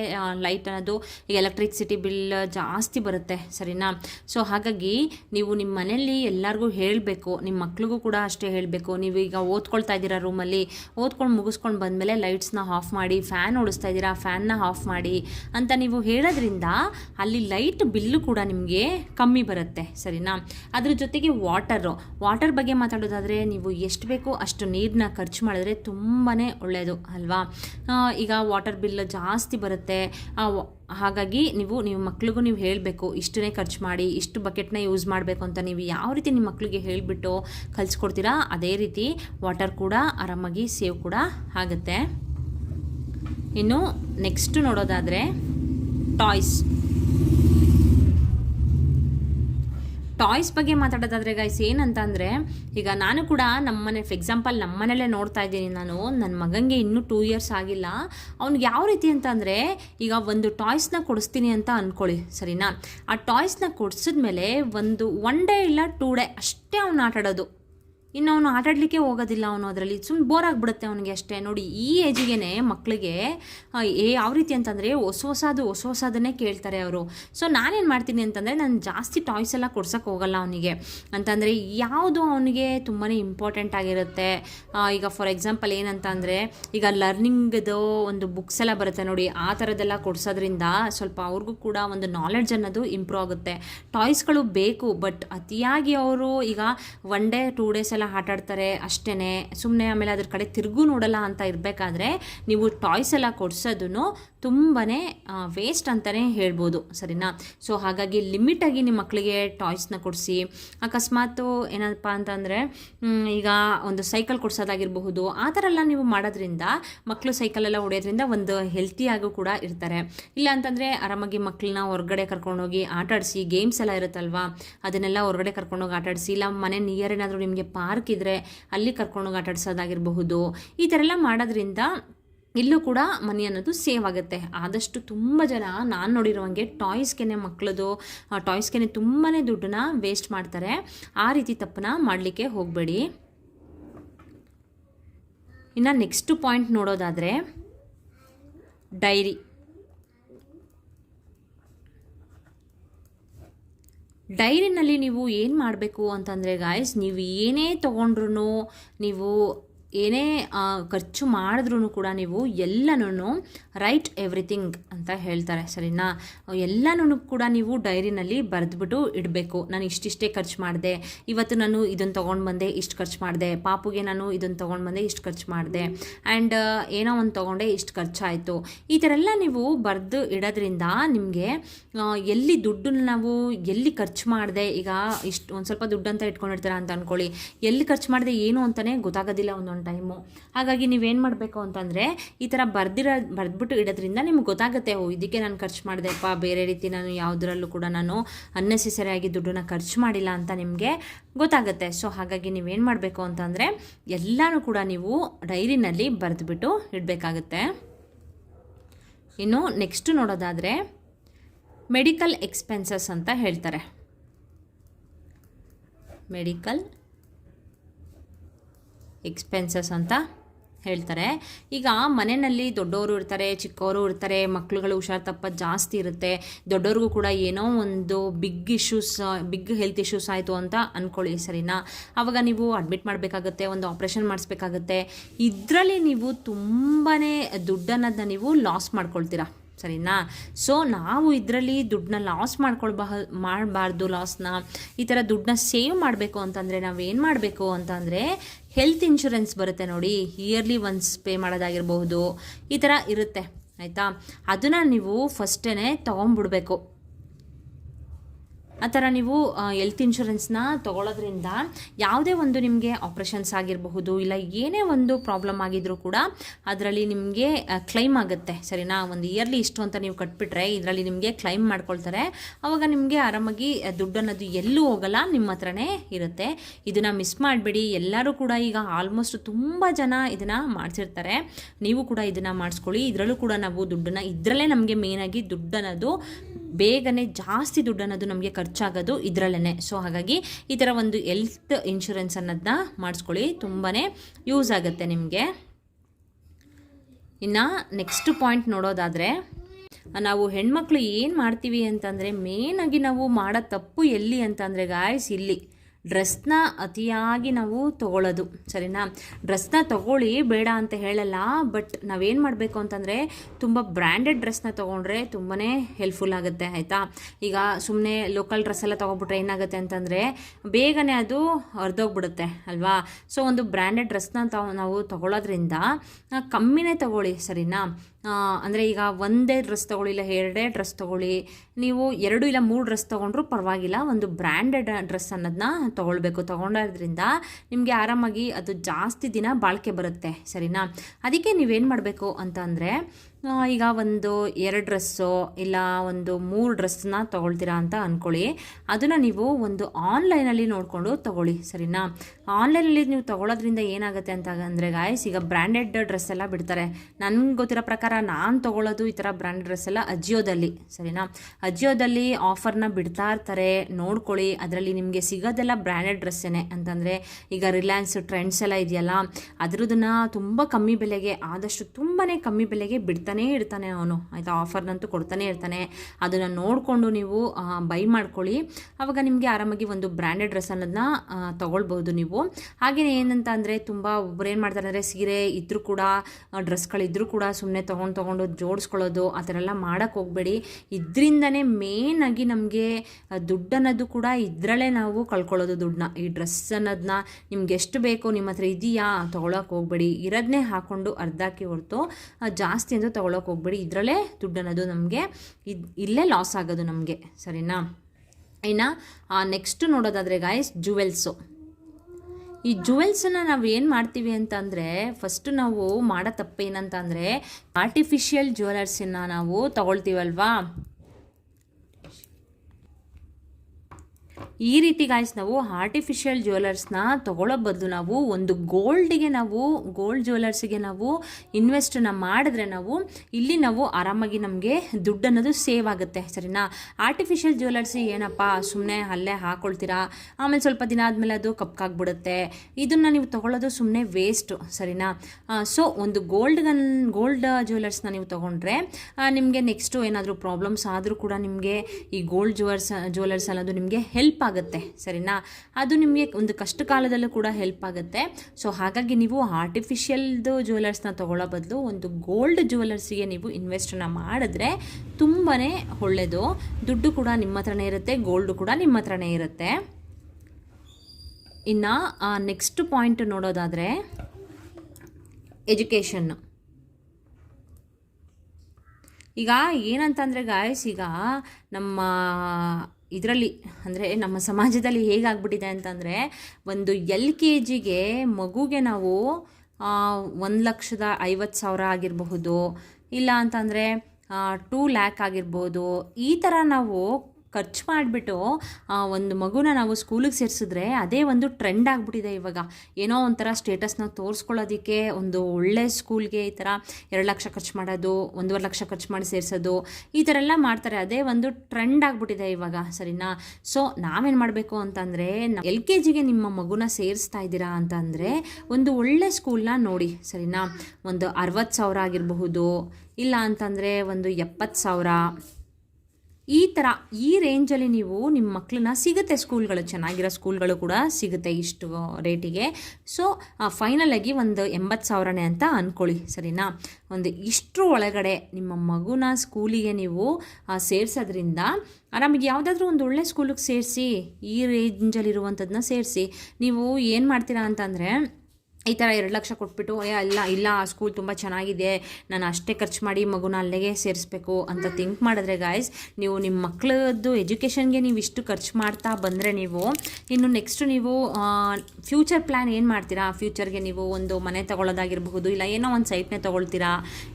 ಲೈಟ್ ಅನ್ನೋದು ಈಗ ಎಲೆಕ್ಟ್ರಿಸಿಟಿ ಬಿಲ್ ಜಾಸ್ತಿ ಬರುತ್ತೆ. ಸರಿನಾ? ಸೊ ಹಾಗಾಗಿ ನೀವು ನಿಮ್ಮ ಮನೆಯಲ್ಲಿ ಎಲ್ಲರಿಗೂ ಹೇಳಬೇಕು. ನಿಮ್ಮ ಮಕ್ಳಿಗೂ ಕೂಡ ಅಷ್ಟೇ ಹೇಳಬೇಕು. ನೀವು ಈಗ ಓದ್ಕೊಳ್ತಾ ಇದ್ದೀರಾ ರೂಮಲ್ಲಿ ಓದ್ಕೊಂಡು ಮುಗಿಸ್ಕೊಂಡು ಬಂದಮೇಲೆ ಲೈಟ್ಸ್ನ ಆಫ್ ಮಾಡಿ ಫ್ಯಾನ್ ಓಡಿಸ್ತಾ ಇದ್ದೀರಾ? ಫ್ಯಾನ್ನ ಆಫ್ ಮಾಡಿ ಅಂತ ನೀವು ಹೇಳೋದ್ರಿಂದ ಅಲ್ಲಿ ಲೈಟ್ ಬಿಲ್ಲು ಕೂಡ ನಿಮಗೆ ಕಮ್ಮಿ ಬರುತ್ತೆ, ಸರಿನಾ? ಅದ್ರ ಜೊತೆಗೆ ವಾಟರು ವಾಟರ್ ಬಗ್ಗೆ ಮಾತಾಡೋದಾದರೆ ನೀವು ಎಷ್ಟು ಬೇಕೋ ಅಷ್ಟು ನೀರನ್ನ ಖರ್ಚು ಮಾಡಿದ್ರೆ ತುಂಬಾ ಒಳ್ಳೆಯದು ಅಲ್ವಾ? ಈಗ ವಾಟರ್ ಬಿಲ್ ಜಾಸ್ತಿ ಬರುತ್ತೆ. ಹಾಗಾಗಿ ನೀವು ನೀವು ಮಕ್ಳಿಗೂ ನೀವು ಹೇಳಬೇಕು, ಇಷ್ಟನ್ನೇ ಖರ್ಚು ಮಾಡಿ, ಇಷ್ಟು ಬಕೆಟ್ನ ಯೂಸ್ ಮಾಡಬೇಕು ಅಂತ ನೀವು ಯಾವ ರೀತಿ ನಿಮ್ಮ ಮಕ್ಕಳಿಗೆ ಹೇಳಿಬಿಟ್ಟು ಕಲಿಸ್ಕೊಡ್ತೀರಾ, ಅದೇ ರೀತಿ ವಾಟರ್ ಕೂಡ ಆರಾಮಾಗಿ ಸೇವ್ ಕೂಡ ಆಗುತ್ತೆ. ಇನ್ನು ನೆಕ್ಸ್ಟ್ ನೋಡೋದಾದರೆ ಟಾಯ್ಸ್ ಟಾಯ್ಸ್ ಬಗ್ಗೆ ಮಾತಾಡೋದಾದ್ರೆ ಗೈಸ್ ಏನಂತ ಅಂದರೆ ಈಗ ನಾನು ಕೂಡ ನಮ್ಮನೆ ಫಾರ್ ಎಕ್ಸಾಂಪಲ್ ನಮ್ಮನೇಲೇ ನೋಡ್ತಾ ಇದ್ದೀನಿ ನಾನು. ನನ್ನ ಮಗನಿಗೆ ಇನ್ನೂ ಟೂ ಇಯರ್ಸ್ ಆಗಿಲ್ಲ. ಅವ್ನಿಗೆ ಯಾವ ರೀತಿ ಅಂತ ಅಂದರೆ ಈಗ ಒಂದು ಟಾಯ್ಸ್ನ ಕೊಡಿಸ್ತೀನಿ ಅಂತ ಅಂದ್ಕೊಳ್ಳಿ ಸರಿನಾ? ಆ ಟಾಯ್ಸ್ನ ಕೊಡಿಸಿದ್ಮೇಲೆ ಒಂದು ಒನ್ ಡೇ ಇಲ್ಲ ಟೂ ಡೇ ಅಷ್ಟೇ ಅವ್ನು ಆಟಾಡೋದು. ಇನ್ನು ಅವನು ಆಟಾಡಲಿಕ್ಕೆ ಹೋಗೋದಿಲ್ಲ ಅವನು ಅದರಲ್ಲಿ. ಸುಮ್ಮನೆ ಬೋರ್ ಆಗಿಬಿಡುತ್ತೆ ಅವನಿಗೆ ಅಷ್ಟೇ. ನೋಡಿ, ಈ ಏಜಿಗೆ ಮಕ್ಕಳಿಗೆ ಏ, ಯಾವ ರೀತಿ ಅಂತಂದರೆ ಹೊಸ ಹೊಸದು, ಹೊಸ ಹೊಸದನ್ನೇ ಕೇಳ್ತಾರೆ ಅವರು. ಸೊ ನಾನೇನು ಮಾಡ್ತೀನಿ ಅಂತಂದರೆ ನಾನು ಜಾಸ್ತಿ ಟಾಯ್ಸ್ ಎಲ್ಲ ಕೊಡ್ಸೋಕ್ಕೆ ಹೋಗಲ್ಲ ಅವನಿಗೆ. ಅಂತಂದರೆ ಯಾವುದು ಅವನಿಗೆ ತುಂಬಾ ಇಂಪಾರ್ಟೆಂಟ್ ಆಗಿರುತ್ತೆ. ಈಗ ಫಾರ್ ಎಕ್ಸಾಂಪಲ್ ಏನಂತ ಅಂದರೆ ಈಗ ಲರ್ನಿಂಗ್ದು ಒಂದು ಬುಕ್ಸ್ ಎಲ್ಲ ಬರುತ್ತೆ ನೋಡಿ, ಆ ಥರದ್ದೆಲ್ಲ ಕೊಡ್ಸೋದ್ರಿಂದ ಸ್ವಲ್ಪ ಅವ್ರಿಗೂ ಕೂಡ ಒಂದು ನಾಲೆಡ್ಜ್ ಅನ್ನೋದು ಇಂಪ್ರೂವ್ ಆಗುತ್ತೆ. ಟಾಯ್ಸ್ಗಳು ಬೇಕು ಬಟ್ ಅತಿಯಾಗಿ ಅವರು ಈಗ ಒನ್ ಡೇ ಟೂ ಡೇಸ್ ಆಟಾಡ್ತಾರೆ ಅಷ್ಟೇ ಸುಮ್ಮನೆ ಆಮೇಲೆ ಅದ್ರ ಕಡೆ ತಿರುಗೂ ನೋಡಲ್ಲ ಅಂತ ಇರಬೇಕಾದ್ರೆ ನೀವು ಟಾಯ್ಸ್ ಎಲ್ಲ ಕೊಡ್ಸೋದನ್ನು ತುಂಬಾ ವೇಸ್ಟ್ ಅಂತಲೇ ಹೇಳ್ಬೋದು. ಸರಿನಾ? ಸೊ ಹಾಗಾಗಿ ಲಿಮಿಟಾಗಿ ನಿಮ್ಮ ಮಕ್ಕಳಿಗೆ ಟಾಯ್ಸ್ನ ಕೊಡಿಸಿ. ಅಕಸ್ಮಾತು ಏನಪ್ಪ ಅಂತಂದರೆ ಈಗ ಒಂದು ಸೈಕಲ್ ಕೊಡ್ಸೋದಾಗಿರಬಹುದು. ಆ ಥರ ಎಲ್ಲ ನೀವು ಮಾಡೋದ್ರಿಂದ ಮಕ್ಕಳು ಸೈಕಲೆಲ್ಲ ಹೊಡೆಯೋದ್ರಿಂದ ಒಂದು ಹೆಲ್ತಿಯಾಗೂ ಕೂಡ ಇರ್ತಾರೆ. ಇಲ್ಲ ಅಂತಂದರೆ ಆರಾಮಾಗಿ ಮಕ್ಕಳನ್ನ ಹೊರಗಡೆ ಕರ್ಕೊಂಡೋಗಿ ಆಟಾಡಿಸಿ ಗೇಮ್ಸ್ ಎಲ್ಲ ಇರುತ್ತಲ್ವಾ? ಅದನ್ನೆಲ್ಲ ಹೊರಗಡೆ ಕರ್ಕೊಂಡೋಗಿ ಆಟಾಡಿಸಿ, ಇಲ್ಲ ಮನೆ ನಿಯರ್ ಏನಾದರೂ ನಿಮಗೆ ಪಾರ್ಕ್ ಇದ್ದರೆ ಅಲ್ಲಿ ಕರ್ಕೊಂಡೋಗಿ ಆಟಾಡ್ಸೋದಾಗಿರಬಹುದು ಈ ಥರ ಎಲ್ಲ ಮಾಡೋದ್ರಿಂದ ಇಲ್ಲೂ ಕೂಡ ಮನಿ ಅನ್ನೋದು ಸೇವ್ ಆಗುತ್ತೆ. ಆದಷ್ಟು ತುಂಬ ಜನ ನಾನು ನೋಡಿರೋಂಗೆ ಟಾಯ್ಸ್ಗೆನೆ ಮಕ್ಕಳದು ಟಾಯ್ಸ್ಗೆನೆ ತುಂಬಾ ದುಡ್ಡನ್ನ ವೇಸ್ಟ್ ಮಾಡ್ತಾರೆ. ಆ ರೀತಿ ತಪ್ಪನ್ನ ಮಾಡಲಿಕ್ಕೆ ಹೋಗಬೇಡಿ. ಇನ್ನು ನೆಕ್ಸ್ಟ್ ಪಾಯಿಂಟ್ ನೋಡೋದಾದರೆ ಡೈರಿ. ಡೈರಿನಲ್ಲಿ ನೀವು ಏನು ಮಾಡಬೇಕು ಅಂತಂದರೆ ಗಾಯ್ಸ್ ನೀವು ಏನೇ ತೊಗೊಂಡ್ರು ನೀವು ಏನೇ ಖರ್ಚು ಮಾಡಿದ್ರೂ ಕೂಡ ನೀವು ಎಲ್ಲನೂ ರೈಟ್ ಎವ್ರಿಥಿಂಗ್ ಅಂತ ಹೇಳ್ತಾರೆ, ಸರಿನಾ? ಎಲ್ಲನೂ ಕೂಡ ನೀವು ಡೈರಿನಲ್ಲಿ ಬರೆದ್ಬಿಟ್ಟು ಇಡಬೇಕು. ನಾನು ಇಷ್ಟಿಷ್ಟೇ ಖರ್ಚು ಮಾಡಿದೆ, ಇವತ್ತು ನಾನು ಇದನ್ನು ತೊಗೊಂಡು ಬಂದೆ, ಇಷ್ಟು ಖರ್ಚು ಮಾಡಿದೆ, ಪಾಪುಗೆ ನಾನು ಇದನ್ನು ತೊಗೊಂಡು ಬಂದೆ, ಇಷ್ಟು ಖರ್ಚು ಮಾಡಿದೆ ಆ್ಯಂಡ್ ಏನೋ ಒಂದು ತೊಗೊಂಡೆ, ಇಷ್ಟು ಖರ್ಚಾಯಿತು. ಈ ಥರ ಎಲ್ಲ ನೀವು ಬರೆದು ಇಡೋದ್ರಿಂದ ನಿಮಗೆ ಎಲ್ಲಿ ದುಡ್ಡನ್ನ ನಾವು ಎಲ್ಲಿ ಖರ್ಚು ಮಾಡಿದೆ, ಈಗ ಇಷ್ಟು ಒಂದು ಸ್ವಲ್ಪ ದುಡ್ಡು ಅಂತ ಇಟ್ಕೊಂಡಿರ್ತೀರ ಅಂತ ಅಂದ್ಕೊಳ್ಳಿ ಎಲ್ಲಿ ಖರ್ಚು ಮಾಡಿದೆ, ಏನು ಅಂತಲೇ ಗೊತ್ತಾಗೋದಿಲ್ಲ ಒಂದೊಂದು ಟೈಮು. ಹಾಗಾಗಿ ನೀವೇನು ಮಾಡಬೇಕು ಅಂತಂದರೆ, ಈ ಥರ ಬರ್ದಿರೋ, ಬರೆದ್ಬಿಟ್ಟು ಇಡೋದ್ರಿಂದ ನಿಮ್ಗೆ ಗೊತ್ತಾಗುತ್ತೆ, ಓ, ಇದಕ್ಕೆ ನಾನು ಖರ್ಚು ಮಾಡಿದೆಪ್ಪ ಬೇರೆ ರೀತಿ ನಾನು ಯಾವುದರಲ್ಲೂ ಕೂಡ ನಾನು ಅನ್ನೆಸೆಸರಿಯಾಗಿ ದುಡ್ಡನ್ನ ಖರ್ಚು ಮಾಡಿಲ್ಲ ಅಂತ ನಿಮಗೆ ಗೊತ್ತಾಗುತ್ತೆ. ಸೊ ಹಾಗಾಗಿ ನೀವೇನು ಮಾಡಬೇಕು ಅಂತಂದರೆ, ಎಲ್ಲನೂ ಕೂಡ ನೀವು ಡೈರಿನಲ್ಲಿ ಬರೆದ್ಬಿಟ್ಟು ಇಡಬೇಕಾಗುತ್ತೆ. ಇನ್ನು ನೆಕ್ಸ್ಟ್ ನೋಡೋದಾದರೆ ಮೆಡಿಕಲ್ ಎಕ್ಸ್ಪೆನ್ಸಸ್ ಅಂತ ಹೇಳ್ತಾರೆ. ಮೆಡಿಕಲ್ ಎಕ್ಸ್ಪೆನ್ಸಸ್ ಅಂತ ಹೇಳ್ತಾರೆ. ಈಗ ಮನೆಯಲ್ಲಿ ದೊಡ್ಡವರು ಇರ್ತಾರೆ, ಚಿಕ್ಕವರು ಇರ್ತಾರೆ ಮಕ್ಕಳುಗಳು ಹುಷಾರು ತಪ್ಪ ಜಾಸ್ತಿ ಇರುತ್ತೆ. ದೊಡ್ಡವ್ರಿಗೂ ಕೂಡ ಏನೋ ಒಂದು big issues big health issues ಆಯಿತು ಅಂತ ಅಂದ್ಕೊಳ್ಳಿ ಸರಿನಾ. ಆವಾಗ ನೀವು ಅಡ್ಮಿಟ್ ಮಾಡಬೇಕಾಗುತ್ತೆ, ಒಂದು ಆಪ್ರೇಷನ್ ಮಾಡಿಸ್ಬೇಕಾಗತ್ತೆ. ಇದರಲ್ಲಿ ನೀವು ತುಂಬಾ ದುಡ್ಡನ್ನೋದನ್ನ ನೀವು ಲಾಸ್ ಮಾಡ್ಕೊಳ್ತೀರಾ. ಸರಿನಾ? ಸೊ ನಾವು ಇದರಲ್ಲಿ ದುಡ್ಡನ್ನ ಲಾಸ್ ಮಾಡ್ಕೊಳ್ಬಹ, ಮಾಡಬಾರ್ದು ಲಾಸ್ನ ಈ ಥರ ದುಡ್ಡನ್ನ ಸೇವ್ ಮಾಡಬೇಕು ಅಂತಂದರೆ ನಾವೇನು ಮಾಡಬೇಕು ಅಂತಂದರೆ ಹೆಲ್ತ್ ಇನ್ಶೂರೆನ್ಸ್ ಬರುತ್ತೆ ನೋಡಿ. ಇಯರ್ಲಿ ಒನ್ಸ್ ಪೇ ಮಾಡೋದಾಗಿರ್ಬಹುದು. ಈ ಥರ ಇರುತ್ತೆ. ಆಯಿತಾ? ಅದನ್ನು ನೀವು ಫಸ್ಟೇ ತೊಗೊಂಬಿಡ್ಬೇಕು. ಆ ಥರ ನೀವು ಹೆಲ್ತ್ ಇನ್ಶೂರೆನ್ಸ್ನ ತೊಗೊಳೋದ್ರಿಂದ ಯಾವುದೇ ಒಂದು ನಿಮಗೆ ಆಪ್ರೇಷನ್ಸ್ ಆಗಿರಬಹುದು, ಇಲ್ಲ ಏನೇ ಒಂದು ಪ್ರಾಬ್ಲಮ್ ಆಗಿದ್ರೂ ಕೂಡ ಅದರಲ್ಲಿ ನಿಮಗೆ ಕ್ಲೈಮ್ ಆಗುತ್ತೆ. ಸರಿನಾ? ಒಂದು ಇಯರ್ಲಿ ಇಷ್ಟು ಅಂತ ನೀವು ಕಟ್ಬಿಟ್ರೆ ಇದರಲ್ಲಿ ನಿಮಗೆ ಕ್ಲೈಮ್ ಮಾಡ್ಕೊಳ್ತಾರೆ. ಅವಾಗ ನಿಮಗೆ ಆರಾಮಾಗಿ ದುಡ್ಡು ಅನ್ನೋದು ಎಲ್ಲೂ ಹೋಗಲ್ಲ, ನಿಮ್ಮ ಹತ್ರನೇ ಇರುತ್ತೆ. ಇದನ್ನು ಮಿಸ್ ಮಾಡಬೇಡಿ. ಎಲ್ಲರೂ ಕೂಡ ಈಗ ಆಲ್ಮೋಸ್ಟ್ ತುಂಬ ಜನ ಇದನ್ನು ಮಾಡಿಸಿರ್ತಾರೆ. ನೀವು ಕೂಡ ಇದನ್ನು ಮಾಡಿಸ್ಕೊಳ್ಳಿ. ಇದರಲ್ಲೂ ಕೂಡ ನಾವು ದುಡ್ಡನ್ನು, ಇದರಲ್ಲೇ ನಮಗೆ ಮೇನಾಗಿ ದುಡ್ಡು ಅನ್ನೋದು ಬೇಗನೆ ಜಾಸ್ತಿ ದುಡ್ಡು ಅನ್ನೋದು ನಮಗೆ ಖರ್ಚಾಗೋದು ಇದರಲ್ಲೇ ಸೊ ಹಾಗಾಗಿ ಈ ಥರ ಒಂದು ಹೆಲ್ತ್ ಇನ್ಶೂರೆನ್ಸ್ ಅನ್ನೋದನ್ನ ಮಾಡಿಸ್ಕೊಳ್ಳಿ. ತುಂಬಾ ಯೂಸ್ ಆಗುತ್ತೆ ನಿಮಗೆ. ಇನ್ನು ನೆಕ್ಸ್ಟ್ ಪಾಯಿಂಟ್ ನೋಡೋದಾದರೆ, ನಾವು ಹೆಣ್ಮಕ್ಳು ಏನು ಮಾಡ್ತೀವಿ ಅಂತಂದರೆ ಮೇನಾಗಿ ನಾವು ಮಾಡೋ ತಪ್ಪು ಎಲ್ಲಿ ಅಂತಂದರೆ ಗಾಯ್ಸ್ ಇಲ್ಲಿ. ಡ್ರೆಸ್ನ ಅತಿಯಾಗಿ ನಾವು ತಗೊಳ್ಳೋದು ಸರಿನಾ? ಡ್ರೆಸ್ನ ತಗೊಳ್ಳಿ, ಬೇಡ ಅಂತ ಹೇಳಲ್ಲ, ಬಟ್ ನಾವೇನು ಮಾಡಬೇಕು ಅಂತಂದರೆ, ತುಂಬ ಬ್ರ್ಯಾಂಡೆಡ್ ಡ್ರೆಸ್ನ ತೊಗೊಂಡ್ರೆ ತುಂಬಾ ಹೆಲ್ಪ್ಫುಲ್ ಆಗುತ್ತೆ, ಆಯಿತಾ? ಈಗ ಸುಮ್ಮನೆ ಲೋಕಲ್ ಡ್ರೆಸ್ ಎಲ್ಲ ತೊಗೊಬಿಟ್ರೆ ಏನಾಗುತ್ತೆ ಅಂತಂದರೆ, ಬೇಗನೆ ಅದು ಹರಿದೋಗ್ಬಿಡುತ್ತೆ, ಅಲ್ವಾ? ಸೊ, ಒಂದು ಬ್ರ್ಯಾಂಡೆಡ್ ಡ್ರೆಸ್ನ ನಾವು ತಗೊಳ್ಳೋದ್ರಿಂದ ಕಮ್ಮಿನೇ ತಗೊಳ್ಳಿ, ಸರಿನಾ? ಅಂದರೆ ಈಗ ಒಂದೇ ಡ್ರೆಸ್ ತೊಗೊಳ್ಳಿ ಇಲ್ಲ ಎರಡೇ ಡ್ರೆಸ್ ತೊಗೊಳ್ಳಿ, ನೀವು ಎರಡು ಇಲ್ಲ ಮೂರು ಡ್ರೆಸ್ ತೊಗೊಂಡ್ರೂ ಪರವಾಗಿಲ್ಲ, ಒಂದು ಬ್ರ್ಯಾಂಡೆಡ್ ಡ್ರೆಸ್ ಅನ್ನೋದನ್ನ ತೊಗೊಳ್ಬೇಕು. ತೊಗೊಂಡೋದ್ರಿಂದ ನಿಮಗೆ ಆರಾಮಾಗಿ ಅದು ಜಾಸ್ತಿ ದಿನ ಬಾಳಿಕೆ ಬರುತ್ತೆ, ಸರಿನಾ? ಅದಕ್ಕೆ ನೀವೇನು ಮಾಡಬೇಕು ಅಂತ ಅಂದರೆ ಈಗ ಒಂದು ಎರಡು ಡ್ರೆಸ್ಸು ಇಲ್ಲ ಒಂದು ಮೂರು ಡ್ರೆಸ್ನ ತೊಗೊಳ್ತೀರಾ ಅಂತ ಅಂದ್ಕೊಳ್ಳಿ ಅದನ್ನು ನೀವು ಒಂದು ಆನ್ಲೈನಲ್ಲಿ ನೋಡಿಕೊಂಡು ತೊಗೊಳ್ಳಿ, ಸರಿನಾ? ಆನ್ಲೈನಲ್ಲಿ ನೀವು ತೊಗೊಳೋದ್ರಿಂದ ಏನಾಗುತ್ತೆ ಅಂತ ಅಂದರೆ ಗಾಯ್ಸ್ ಈಗ ಬ್ರ್ಯಾಂಡೆಡ್ ಡ್ರೆಸ್ ಎಲ್ಲ ಬಿಡ್ತಾರೆ. ನನಗೆ ಗೊತ್ತಿರೋ ಪ್ರಕಾರ ನಾನು ತೊಗೊಳ್ಳೋದು ಈ ಥರ ಬ್ರ್ಯಾಂಡೆಡ್ ಡ್ರೆಸ್ ಎಲ್ಲ ಅಜಿಯೋದಲ್ಲಿ, ಸರಿನಾ? ಅಜಿಯೋದಲ್ಲಿ ಆಫರ್ನ ಬಿಡ್ತಾ ಇರ್ತಾರೆ. ನೋಡ್ಕೊಳ್ಳಿ, ಅದರಲ್ಲಿ ನಿಮಗೆ ಸಿಗೋದೆಲ್ಲ ಬ್ರ್ಯಾಂಡೆಡ್ ಡ್ರೆಸ್ಸೇನೆ ಅಂತಂದರೆ, ಈಗ ರಿಲಯನ್ಸ್ ಟ್ರೆಂಡ್ಸ್ ಎಲ್ಲ ಇದೆಯಲ್ಲ, ಅದರದನ್ನು ತುಂಬ ಕಮ್ಮಿ ಬೆಲೆಗೆ, ಆದಷ್ಟು ತುಂಬಾ ಕಮ್ಮಿ ಬೆಲೆಗೆ ಬಿಡ್ತಾನೆ ಇರ್ತಾನೆ ಅವನು. ಆಯಿತಾ? ಆಫರ್ನಂತೂ ಕೊಡ್ತಾನೆ ಇರ್ತಾನೆ. ಅದನ್ನು ನೋಡಿಕೊಂಡು ನೀವು ಬೈ ಮಾಡ್ಕೊಳ್ಳಿ. ಆವಾಗ ನಿಮಗೆ ಆರಾಮಾಗಿ ಒಂದು ಬ್ರ್ಯಾಂಡೆಡ್ ಡ್ರೆಸ್ ಅನ್ನೋದನ್ನ ತೊಗೊಳ್ಬೋದು ನೀವು. ಹಾಗೆಯೇ ಏನಂತ ಅಂದರೆ ತುಂಬ ಒಬ್ಬರು ಏನು ಮಾಡ್ತಾರೆ ಅಂದರೆ ಸೀರೆ ಇದ್ದರೂ ಕೂಡ ಡ್ರೆಸ್ಗಳಿದ್ರೂ ಕೂಡ ಸುಮ್ಮನೆ ತೊಗೊಂಡು ತೊಗೊಂಡು ಜೋಡಿಸ್ಕೊಳ್ಳೋದು, ಆ ಥರ ಎಲ್ಲ ಮಾಡೋಕ್ಕೆ ಹೋಗಬೇಡಿ. ಇದರಿಂದನೇ ಆಗಿ ನಮಗೆ ದುಡ್ಡು ಅನ್ನೋದು ಕೂಡ ಇದರಲ್ಲೇ ನಾವು ಕಳ್ಕೊಳ್ಳೋದು ದುಡ್ಡನ್ನ. ಈ ಡ್ರೆಸ್ ಅನ್ನೋದನ್ನ ನಿಮ್ಗೆ ಎಷ್ಟು ಬೇಕೋ ನಿಮ್ಮ ಹತ್ರ ಇದೆಯಾ ತೊಗೊಳಕ್ಕೆ ಹೋಗಬೇಡಿ. ಇರೋದನ್ನೇ ಹಾಕ್ಕೊಂಡು ಅರ್ಧಕ್ಕೆ ಹೊರತು ಜಾಸ್ತಿ ಅಂತ ತೊಗೊಳಕ್ಕೆ ಹೋಗ್ಬೇಡಿ. ಇದರಲ್ಲೇ ದುಡ್ಡು ಅನ್ನೋದು ನಮಗೆ. ಇದು ಇಲ್ಲೇ ಲಾಸ್ ಆಗೋದು ನಮಗೆ. ಸರಿನಾ? ಇನ್ನು ನೆಕ್ಸ್ಟ್ ನೋಡೋದಾದರೆ ಗಾಯಸ್ ಜುವೆಲ್ಸು ಈ ಜುವೆಲ್ಸನ್ನು ನಾವು ಏನು ಮಾಡ್ತೀವಿ ಅಂತಂದರೆ ಫಸ್ಟ್ ನಾವು ಮಾಡೋ ತಪ್ಪೇನಂತ ಅಂದರೆ ಆರ್ಟಿಫಿಷಿಯಲ್ ಜ್ಯುವೆಲರ್ಸನ್ನು ನಾವು ತಗೊಳ್ತೀವಲ್ವಾ? ಈ ರೀತಿ ಗಾಯ್ಸ್ ನಾವು ಆರ್ಟಿಫಿಷಿಯಲ್ ಜ್ಯುವೆಲರ್ಸ್ನ ತಗೊಳ್ಳೋ ಬದಲು ನಾವು ಒಂದು ಗೋಲ್ಡಿಗೆ ನಾವು ಗೋಲ್ಡ್ ಜ್ಯುವೆಲರ್ಸಿಗೆ ನಾವು ಇನ್ವೆಸ್ಟನ್ನ ಮಾಡಿದ್ರೆ ನಾವು ಇಲ್ಲಿ ನಾವು ಆರಾಮಾಗಿ ನಮಗೆ ದುಡ್ಡು ಅನ್ನೋದು ಸೇವ್ ಆಗುತ್ತೆ, ಸರಿನಾ? ಆರ್ಟಿಫಿಷಿಯಲ್ ಜ್ಯುವೆಲರ್ಸ್ ಏನಪ್ಪ ಸುಮ್ಮನೆ ಅಲ್ಲೇ ಹಾಕೊಳ್ತೀರಾ? ಆಮೇಲೆ ಸ್ವಲ್ಪ ದಿನ ಆದಮೇಲೆ ಅದು ಕಪ್ಕಾಗ್ಬಿಡುತ್ತೆ ಇದನ್ನು ನೀವು ತಗೊಳ್ಳೋದು ಸುಮ್ಮನೆ ವೇಸ್ಟು ಸರಿನಾ? ಸೊ ಒಂದು ಗೋಲ್ಡ್ ಗನ್ ಗೋಲ್ಡ್ ಜ್ಯುವೆಲರ್ಸ್ನ ನೀವು ತೊಗೊಂಡ್ರೆ ನಿಮಗೆ ನೆಕ್ಸ್ಟು ಏನಾದರೂ ಪ್ರಾಬ್ಲಮ್ಸ್ ಆದರೂ ಕೂಡ ನಿಮಗೆ ಈ ಗೋಲ್ಡ್ ಜ್ಯುವೆಲ್ಸ್ ಜ್ಯುವೆಲರ್ಸ್ ಅನ್ನೋದು ನಿಮಗೆ ಹೆಲ್ಪ್ ಆಗುತ್ತೆ, ಸರಿನಾ? ಅದು ನಿಮಗೆ ಒಂದು ಕಷ್ಟ ಕಾಲದಲ್ಲೂ ಕೂಡ ಹೆಲ್ಪ್ ಆಗುತ್ತೆ. ಸೊ ಹಾಗಾಗಿ ನೀವು ಆರ್ಟಿಫಿಷಿಯಲ್ದು ಜ್ಯುವೆಲರ್ಸ್ನ ತಗೊಳ್ಳೋ ಬದಲು ಒಂದು ಗೋಲ್ಡ್ ಜ್ಯುವೆಲರ್ಸಿಗೆ ನೀವು ಇನ್ವೆಸ್ಟನ್ನ ಮಾಡಿದ್ರೆ ತುಂಬಾ ಒಳ್ಳೆಯದು ದುಡ್ಡು ಕೂಡ ನಿಮ್ಮ ಹತ್ರನೇ ಇರುತ್ತೆ ಗೋಲ್ಡು ಕೂಡ ನಿಮ್ಮ ಹತ್ರನೇ ಇರುತ್ತೆ. ಇನ್ನು ನೆಕ್ಸ್ಟ್ ಪಾಯಿಂಟ್ ನೋಡೋದಾದರೆ ಎಜುಕೇಷನ್ನು ಈಗ ಏನಂತಂದರೆ ಗಾಯಸ್ ಈಗ ನಮ್ಮ ಇದರಲ್ಲಿ ಅಂದರೆ ನಮ್ಮ ಸಮಾಜದಲ್ಲಿ ಹೇಗಾಗ್ಬಿಟ್ಟಿದೆ ಅಂತಂದರೆ ಒಂದು ಎಲ್ ಕೆ ಜಿಗೆ ಮಗುಗೆ ನಾವು ಒಂದು ಲಕ್ಷದ ಐವತ್ತು ಸಾವಿರ ಆಗಿರಬಹುದು, ಇಲ್ಲ ಅಂತಂದರೆ ಟೂ ಲ್ಯಾಕ್ ಆಗಿರ್ಬೋದು, ಈ ಥರ ನಾವು ಖರ್ಚು ಮಾಡಿಬಿಟ್ಟು ಒಂದು ಮಗುನ ನಾವು ಸ್ಕೂಲಿಗೆ ಸೇರಿಸಿದ್ರೆ ಅದೇ ಒಂದು ಟ್ರೆಂಡ್ ಆಗಿಬಿಟ್ಟಿದೆ ಇವಾಗ. ಏನೋ ಒಂಥರ ಸ್ಟೇಟಸ್ನ ತೋರಿಸ್ಕೊಳ್ಳೋದಕ್ಕೆ ಒಂದು ಒಳ್ಳೆ ಸ್ಕೂಲ್ಗೆ ಈ ಥರ ಎರಡು ಲಕ್ಷ ಖರ್ಚು ಮಾಡೋದು, ಒಂದೂವರೆ ಲಕ್ಷ ಖರ್ಚು ಮಾಡಿ ಸೇರಿಸೋದು, ಈ ಥರ ಎಲ್ಲ ಮಾಡ್ತಾರೆ. ಅದೇ ಒಂದು ಟ್ರೆಂಡ್ ಆಗಿಬಿಟ್ಟಿದೆ ಇವಾಗ, ಸರಿನಾ? ಸೊ ನಾವೇನು ಮಾಡಬೇಕು ಅಂತಂದರೆ ಎಲ್ ಕೆ ಜಿಗೆ ನಿಮ್ಮ ಮಗುನ ಸೇರಿಸ್ತಾ ಇದ್ದೀರಾ ಅಂತಂದರೆ, ಒಂದು ಒಳ್ಳೆ ಸ್ಕೂಲ್ನ ನೋಡಿ, ಸರಿನಾ? ಒಂದು ಅರವತ್ತು ಸಾವಿರ ಆಗಿರಬಹುದು, ಇಲ್ಲ ಅಂತಂದರೆ ಒಂದು ಎಪ್ಪತ್ತು ಸಾವಿರ. ಈ ಥರ ಈ ರೇಂಜಲ್ಲಿ ನೀವು ನಿಮ್ಮ ಮಕ್ಕಳನ್ನ ಸಿಗುತ್ತೆ ಸ್ಕೂಲ್ಗಳು ಚೆನ್ನಾಗಿರೋ ಸ್ಕೂಲ್ಗಳು ಕೂಡ ಸಿಗುತ್ತೆ ಇಷ್ಟು ರೇಟಿಗೆ ಸೊ ಫೈನಲಾಗಿ ಒಂದು ಎಂಬತ್ತು ಸಾವಿರನೇ ಅಂತ ಅಂದ್ಕೊಳ್ಳಿ ಸರಿನಾ? ಒಂದು ಇಷ್ಟರ ಒಳಗಡೆ ನಿಮ್ಮ ಮಗುನ ಸ್ಕೂಲಿಗೆ ನೀವು ಸೇರ್ಸೋದ್ರಿಂದ ಆರಾಮಿಗೆ ಯಾವುದಾದ್ರೂ ಒಂದು ಒಳ್ಳೆ ಸ್ಕೂಲಿಗೆ ಸೇರಿಸಿ, ಈ ರೇಂಜಲ್ಲಿರುವಂಥದ್ದನ್ನ ಸೇರಿಸಿ, ನೀವು ಏನು ಮಾಡ್ತೀರಾ ಅಂತಂದರೆ ಈ ಥರ ಎರಡು ಲಕ್ಷ ಕೊಟ್ಬಿಟ್ಟು, ಏ, ಅಲ್ಲ, ಇಲ್ಲ, ಆ ಸ್ಕೂಲ್ ತುಂಬ ಚೆನ್ನಾಗಿದೆ, ನಾನು ಅಷ್ಟೇ ಖರ್ಚು ಮಾಡಿ ಮಗುನ ಅಲ್ಲಿಗೆ ಸೇರಿಸ್ಬೇಕು ಅಂತ ಥಿಂಕ್ ಮಾಡಿದ್ರೆ ಗಾಯ್ಸ್ ನೀವು ನಿಮ್ಮ ಮಕ್ಕಳದ್ದು ಎಜುಕೇಷನ್ಗೆ ನೀವು ಇಷ್ಟು ಖರ್ಚು ಮಾಡ್ತಾ ಬಂದರೆ ನೀವು, ಇನ್ನು ನೆಕ್ಸ್ಟ್ ನೀವು ಫ್ಯೂಚರ್ ಪ್ಲ್ಯಾನ್ ಏನು ಮಾಡ್ತೀರಾ? ಫ್ಯೂಚರ್ಗೆ ನೀವು ಒಂದು ಮನೆ ತಗೊಳ್ಳೋದಾಗಿರಬಹುದು, ಇಲ್ಲ ಏನೋ ಒಂದು ಸೈಟ್ನೇ ತೊಗೊಳ್ತೀರಾ?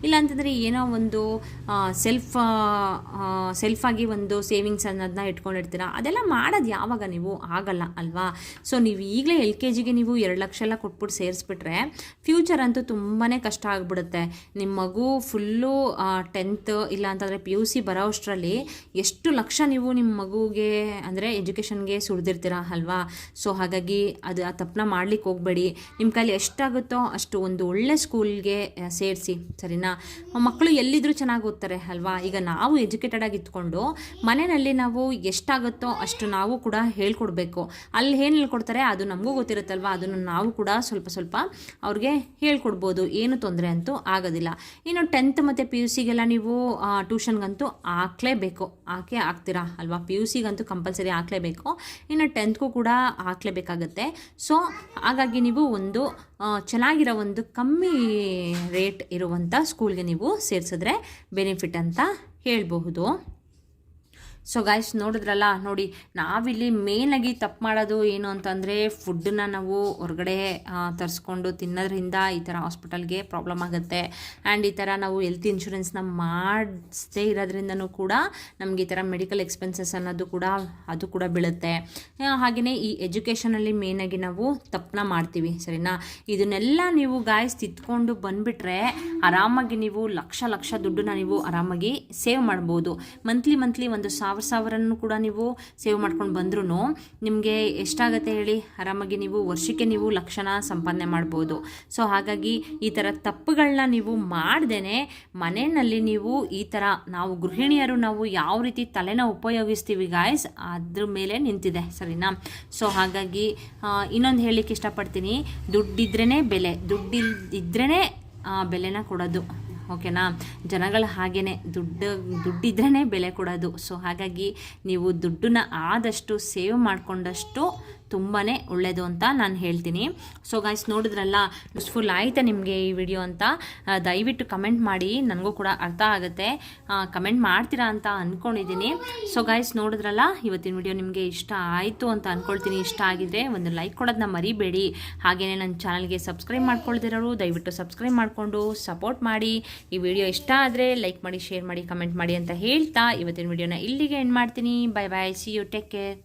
ಇಲ್ಲ ಅಂತಂದರೆ ಏನೋ ಒಂದು ಸೆಲ್ಫ್ ಸೆಲ್ಫಾಗಿ ಒಂದು ಸೇವಿಂಗ್ಸ್ ಅನ್ನೋದನ್ನ ಇಟ್ಕೊಂಡಿರ್ತೀರಾ? ಅದೆಲ್ಲ ಮಾಡೋದು ಯಾವಾಗ ನೀವು? ಆಗಲ್ಲ, ಅಲ್ವಾ? ಸೊ ನೀವು ಈಗಲೇ ಎಲ್ ಕೆ ಜಿಗೆ ನೀವು ಎರಡು ಲಕ್ಷ ಎಲ್ಲ ಕೊಟ್ಬಿಟ್ಟು ಸೇರಿಸ್ಬಿಟ್ರೆ ಫ್ಯೂಚರ್ ಅಂತೂ ತುಂಬಾ ಕಷ್ಟ ಆಗಿಬಿಡುತ್ತೆ. ನಿಮ್ಮ ಮಗು ಫುಲ್ಲು ಟೆಂತ್ ಇಲ್ಲ ಅಂತಂದರೆ ಪಿ ಯು ಸಿ ಬರೋ ಅಷ್ಟರಲ್ಲಿ ಎಷ್ಟು ಲಕ್ಷ ನೀವು ನಿಮ್ಮ ಮಗುಗೆ, ಅಂದರೆ ಎಜುಕೇಷನ್ಗೆ ಸುರಿದಿರ್ತೀರ ಅಲ್ವಾ? ಸೊ ಹಾಗಾಗಿ ಅದು, ಆ ತಪ್ಪನ್ನ ಮಾಡ್ಲಿಕ್ಕೆ ಹೋಗಬೇಡಿ. ನಿಮ್ಮ ಕೈಲಿ ಎಷ್ಟಾಗುತ್ತೋ ಅಷ್ಟು ಒಂದು ಒಳ್ಳೆ ಸ್ಕೂಲ್ಗೆ ಸೇರಿಸಿ, ಸರಿನಾ? ಮಕ್ಕಳು ಎಲ್ಲಿದ್ದರೂ ಚೆನ್ನಾಗಿ ಓದ್ತಾರೆ ಅಲ್ವಾ? ಈಗ ನಾವು ಎಜುಕೇಟೆಡ್ ಆಗಿ ಇದ್ಕೊಂಡು ಮನೆಯಲ್ಲಿ ನಾವು ಎಷ್ಟಾಗುತ್ತೋ ಅಷ್ಟು ನಾವು ಕೂಡ ಹೇಳ್ಕೊಡ್ಬೇಕು. ಅಲ್ಲಿ ಏನು ಹೇಳ್ಕೊಡ್ತಾರೆ ಅದು ನಮಗೂ ಗೊತ್ತಿರುತ್ತಲ್ವ? ಅದನ್ನು ನಾವು ಕೂಡ ಸ್ವಲ್ಪ ಸ್ವಲ್ಪ ಅವ್ರಿಗೆ ಹೇಳ್ಕೊಡ್ಬೋದು. ಏನು ತೊಂದರೆ ಅಂತೂ ಆಗೋದಿಲ್ಲ. ಇನ್ನು ಟೆಂತ್ ಮತ್ತು ಪಿ ಯು ಸಿಗೆಲ್ಲ ನೀವು ಟ್ಯೂಷನ್ಗಂತೂ ಹಾಕ್ಲೇಬೇಕು. ಹಾಕೇ ಹಾಕ್ತೀರಾ ಅಲ್ವಾ? ಪಿ ಯು ಸಿಗಂತೂ ಕಂಪಲ್ಸರಿ ಹಾಕ್ಲೇಬೇಕು. ಇನ್ನು ಟೆಂತ್ಗೂ ಕೂಡ ಹಾಕ್ಲೇಬೇಕಾಗತ್ತೆ. ಸೊ ಹಾಗಾಗಿ ನೀವು ಒಂದು ಚೆನ್ನಾಗಿರೋ ಒಂದು ಕಮ್ಮಿ ರೇಟ್ ಇರುವಂಥ ಸ್ಕೂಲ್ಗೆ ನೀವು ಸೇರಿಸಿದ್ರೆ ಬೆನಿಫಿಟ್ ಅಂತ ಹೇಳಬಹುದು. ಸೊ ಗಾಯ್ಸ್ ನೋಡಿದ್ರಲ್ಲ, ನೋಡಿ, ನಾವಿಲ್ಲಿ ಮೇನಾಗಿ ತಪ್ಪು ಮಾಡೋದು ಏನು ಅಂತಂದರೆ ಫುಡ್ಡನ್ನ ನಾವು ಹೊರಗಡೆ ತರಿಸ್ಕೊಂಡು ತಿನ್ನೋದ್ರಿಂದ ಈ ಥರ ಹಾಸ್ಪಿಟಲ್ಗೆ ಪ್ರಾಬ್ಲಮ್ ಆಗುತ್ತೆ. ಆ್ಯಂಡ್ ಈ ಥರ ನಾವು ಹೆಲ್ತ್ ಇನ್ಶೂರೆನ್ಸ್ನ ಮಾಡಿಸದೇ ಇರೋದ್ರಿಂದನೂ ಕೂಡ ನಮಗೆ ಈ ಥರ ಮೆಡಿಕಲ್ ಎಕ್ಸ್ಪೆನ್ಸಸ್ ಅನ್ನೋದು ಕೂಡ, ಅದು ಕೂಡ ಬೀಳುತ್ತೆ. ಹಾಗೆಯೇ ಈ ಎಜುಕೇಷನಲ್ಲಿ ಮೇನಾಗಿ ನಾವು ತಪ್ಪನ್ನ ಮಾಡ್ತೀವಿ, ಸರಿನಾ? ಇದನ್ನೆಲ್ಲ ನೀವು ಗಾಯ್ಸ್ ತಿತ್ಕೊಂಡು ಬಂದುಬಿಟ್ರೆ ಆರಾಮಾಗಿ ನೀವು ಲಕ್ಷ ಲಕ್ಷ ದುಡ್ಡನ್ನ ನೀವು ಆರಾಮಾಗಿ ಸೇವ್ ಮಾಡ್ಬೋದು. ಮಂತ್ಲಿ ಮಂತ್ಲಿ ಒಂದು ಸಾವಿರನೂ ಕೂಡ ನೀವು ಸೇವ್ ಮಾಡ್ಕೊಂಡು ಬಂದ್ರೂ ನಿಮಗೆ ಎಷ್ಟಾಗತ್ತೆ ಹೇಳಿ? ಆರಾಮಾಗಿ ನೀವು ವರ್ಷಕ್ಕೆ ನೀವು ಲಕ್ಷಣ ಸಂಪಾದನೆ ಮಾಡ್ಬೋದು. ಸೊ ಹಾಗಾಗಿ ಈ ಥರ ತಪ್ಪುಗಳನ್ನ ನೀವು ಮಾಡ್ದೇ ಮನೆಯಲ್ಲಿ ನೀವು ಈ ಥರ ನಾವು ಗೃಹಿಣಿಯರು ನಾವು ಯಾವ ರೀತಿ ತಲೆನ ಉಪಯೋಗಿಸ್ತೀವಿ ಗಾಯ್ಸ್ ಅದ್ರ ಮೇಲೆ ನಿಂತಿದೆ, ಸರಿನಾ? ಸೊ ಹಾಗಾಗಿ ಇನ್ನೊಂದು ಹೇಳಲಿಕ್ಕೆ ಇಷ್ಟಪಡ್ತೀನಿ. ದುಡ್ಡಿದ್ರೇ ಬೆಲೆ. ದುಡ್ಡಿಲ್ ಇದ್ರೇ ಬೆಲೆನ ಕೊಡೋದು. ಓಕೆನಾ? ಜನಗಳು ಹಾಗೇ ದುಡ್ಡು ದುಡ್ಡಿದ್ರೇ ಬೆಲೆ ಕೊಡೋದು. ಸೊ ಹಾಗಾಗಿ ನೀವು ದುಡ್ಡನ್ನ ಆದಷ್ಟು ಸೇವ್ ಮಾಡಿಕೊಂಡಷ್ಟು ತುಂಬಾ ಒಳ್ಳೆಯದು ಅಂತ ನಾನು ಹೇಳ್ತೀನಿ. ಸೊ ಗಾಯ್ಸ್ ನೋಡಿದ್ರಲ್ಲ ಯೂಸ್ಫುಲ್ ಆಯಿತಾ ನಿಮಗೆ ಈ ವಿಡಿಯೋ ಅಂತ? ದಯವಿಟ್ಟು ಕಮೆಂಟ್ ಮಾಡಿ, ನನಗೂ ಕೂಡ ಅರ್ಥ ಆಗುತ್ತೆ. ಕಮೆಂಟ್ ಮಾಡ್ತೀರಾ ಅಂತ ಅಂದ್ಕೊಂಡಿದ್ದೀನಿ ಸೊ ಗಾಯ್ಸ್ ನೋಡಿದ್ರಲ್ಲ, ಇವತ್ತಿನ ವಿಡಿಯೋ ನಿಮಗೆ ಇಷ್ಟ ಆಯಿತು ಅಂತ ಅಂದ್ಕೊಳ್ತೀನಿ ಇಷ್ಟ ಆಗಿದ್ರೆ ಒಂದು ಲೈಕ್ ಕೊಡೋದನ್ನ ಮರಿಬೇಡಿ. ಹಾಗೆಯೇ ನನ್ನ ಚಾನಲ್ಗೆ ಸಬ್ಸ್ಕ್ರೈಬ್ ಮಾಡ್ಕೊಳ್ದಿರೋರು, ದಯವಿಟ್ಟು ಸಬ್ಸ್ಕ್ರೈಬ್ ಮಾಡಿಕೊಂಡು ಸಪೋರ್ಟ್ ಮಾಡಿ. ಈ ವಿಡಿಯೋ ಇಷ್ಟ ಆದರೆ ಲೈಕ್ ಮಾಡಿ ಶೇರ್ ಮಾಡಿ ಕಮೆಂಟ್ ಮಾಡಿ ಅಂತ ಹೇಳ್ತಾ ಇವತ್ತಿನ ವಿಡಿಯೋನ ಇಲ್ಲಿಗೆ ಎಂಡ್ ಮಾಡ್ತೀನಿ. Bye bye see you take care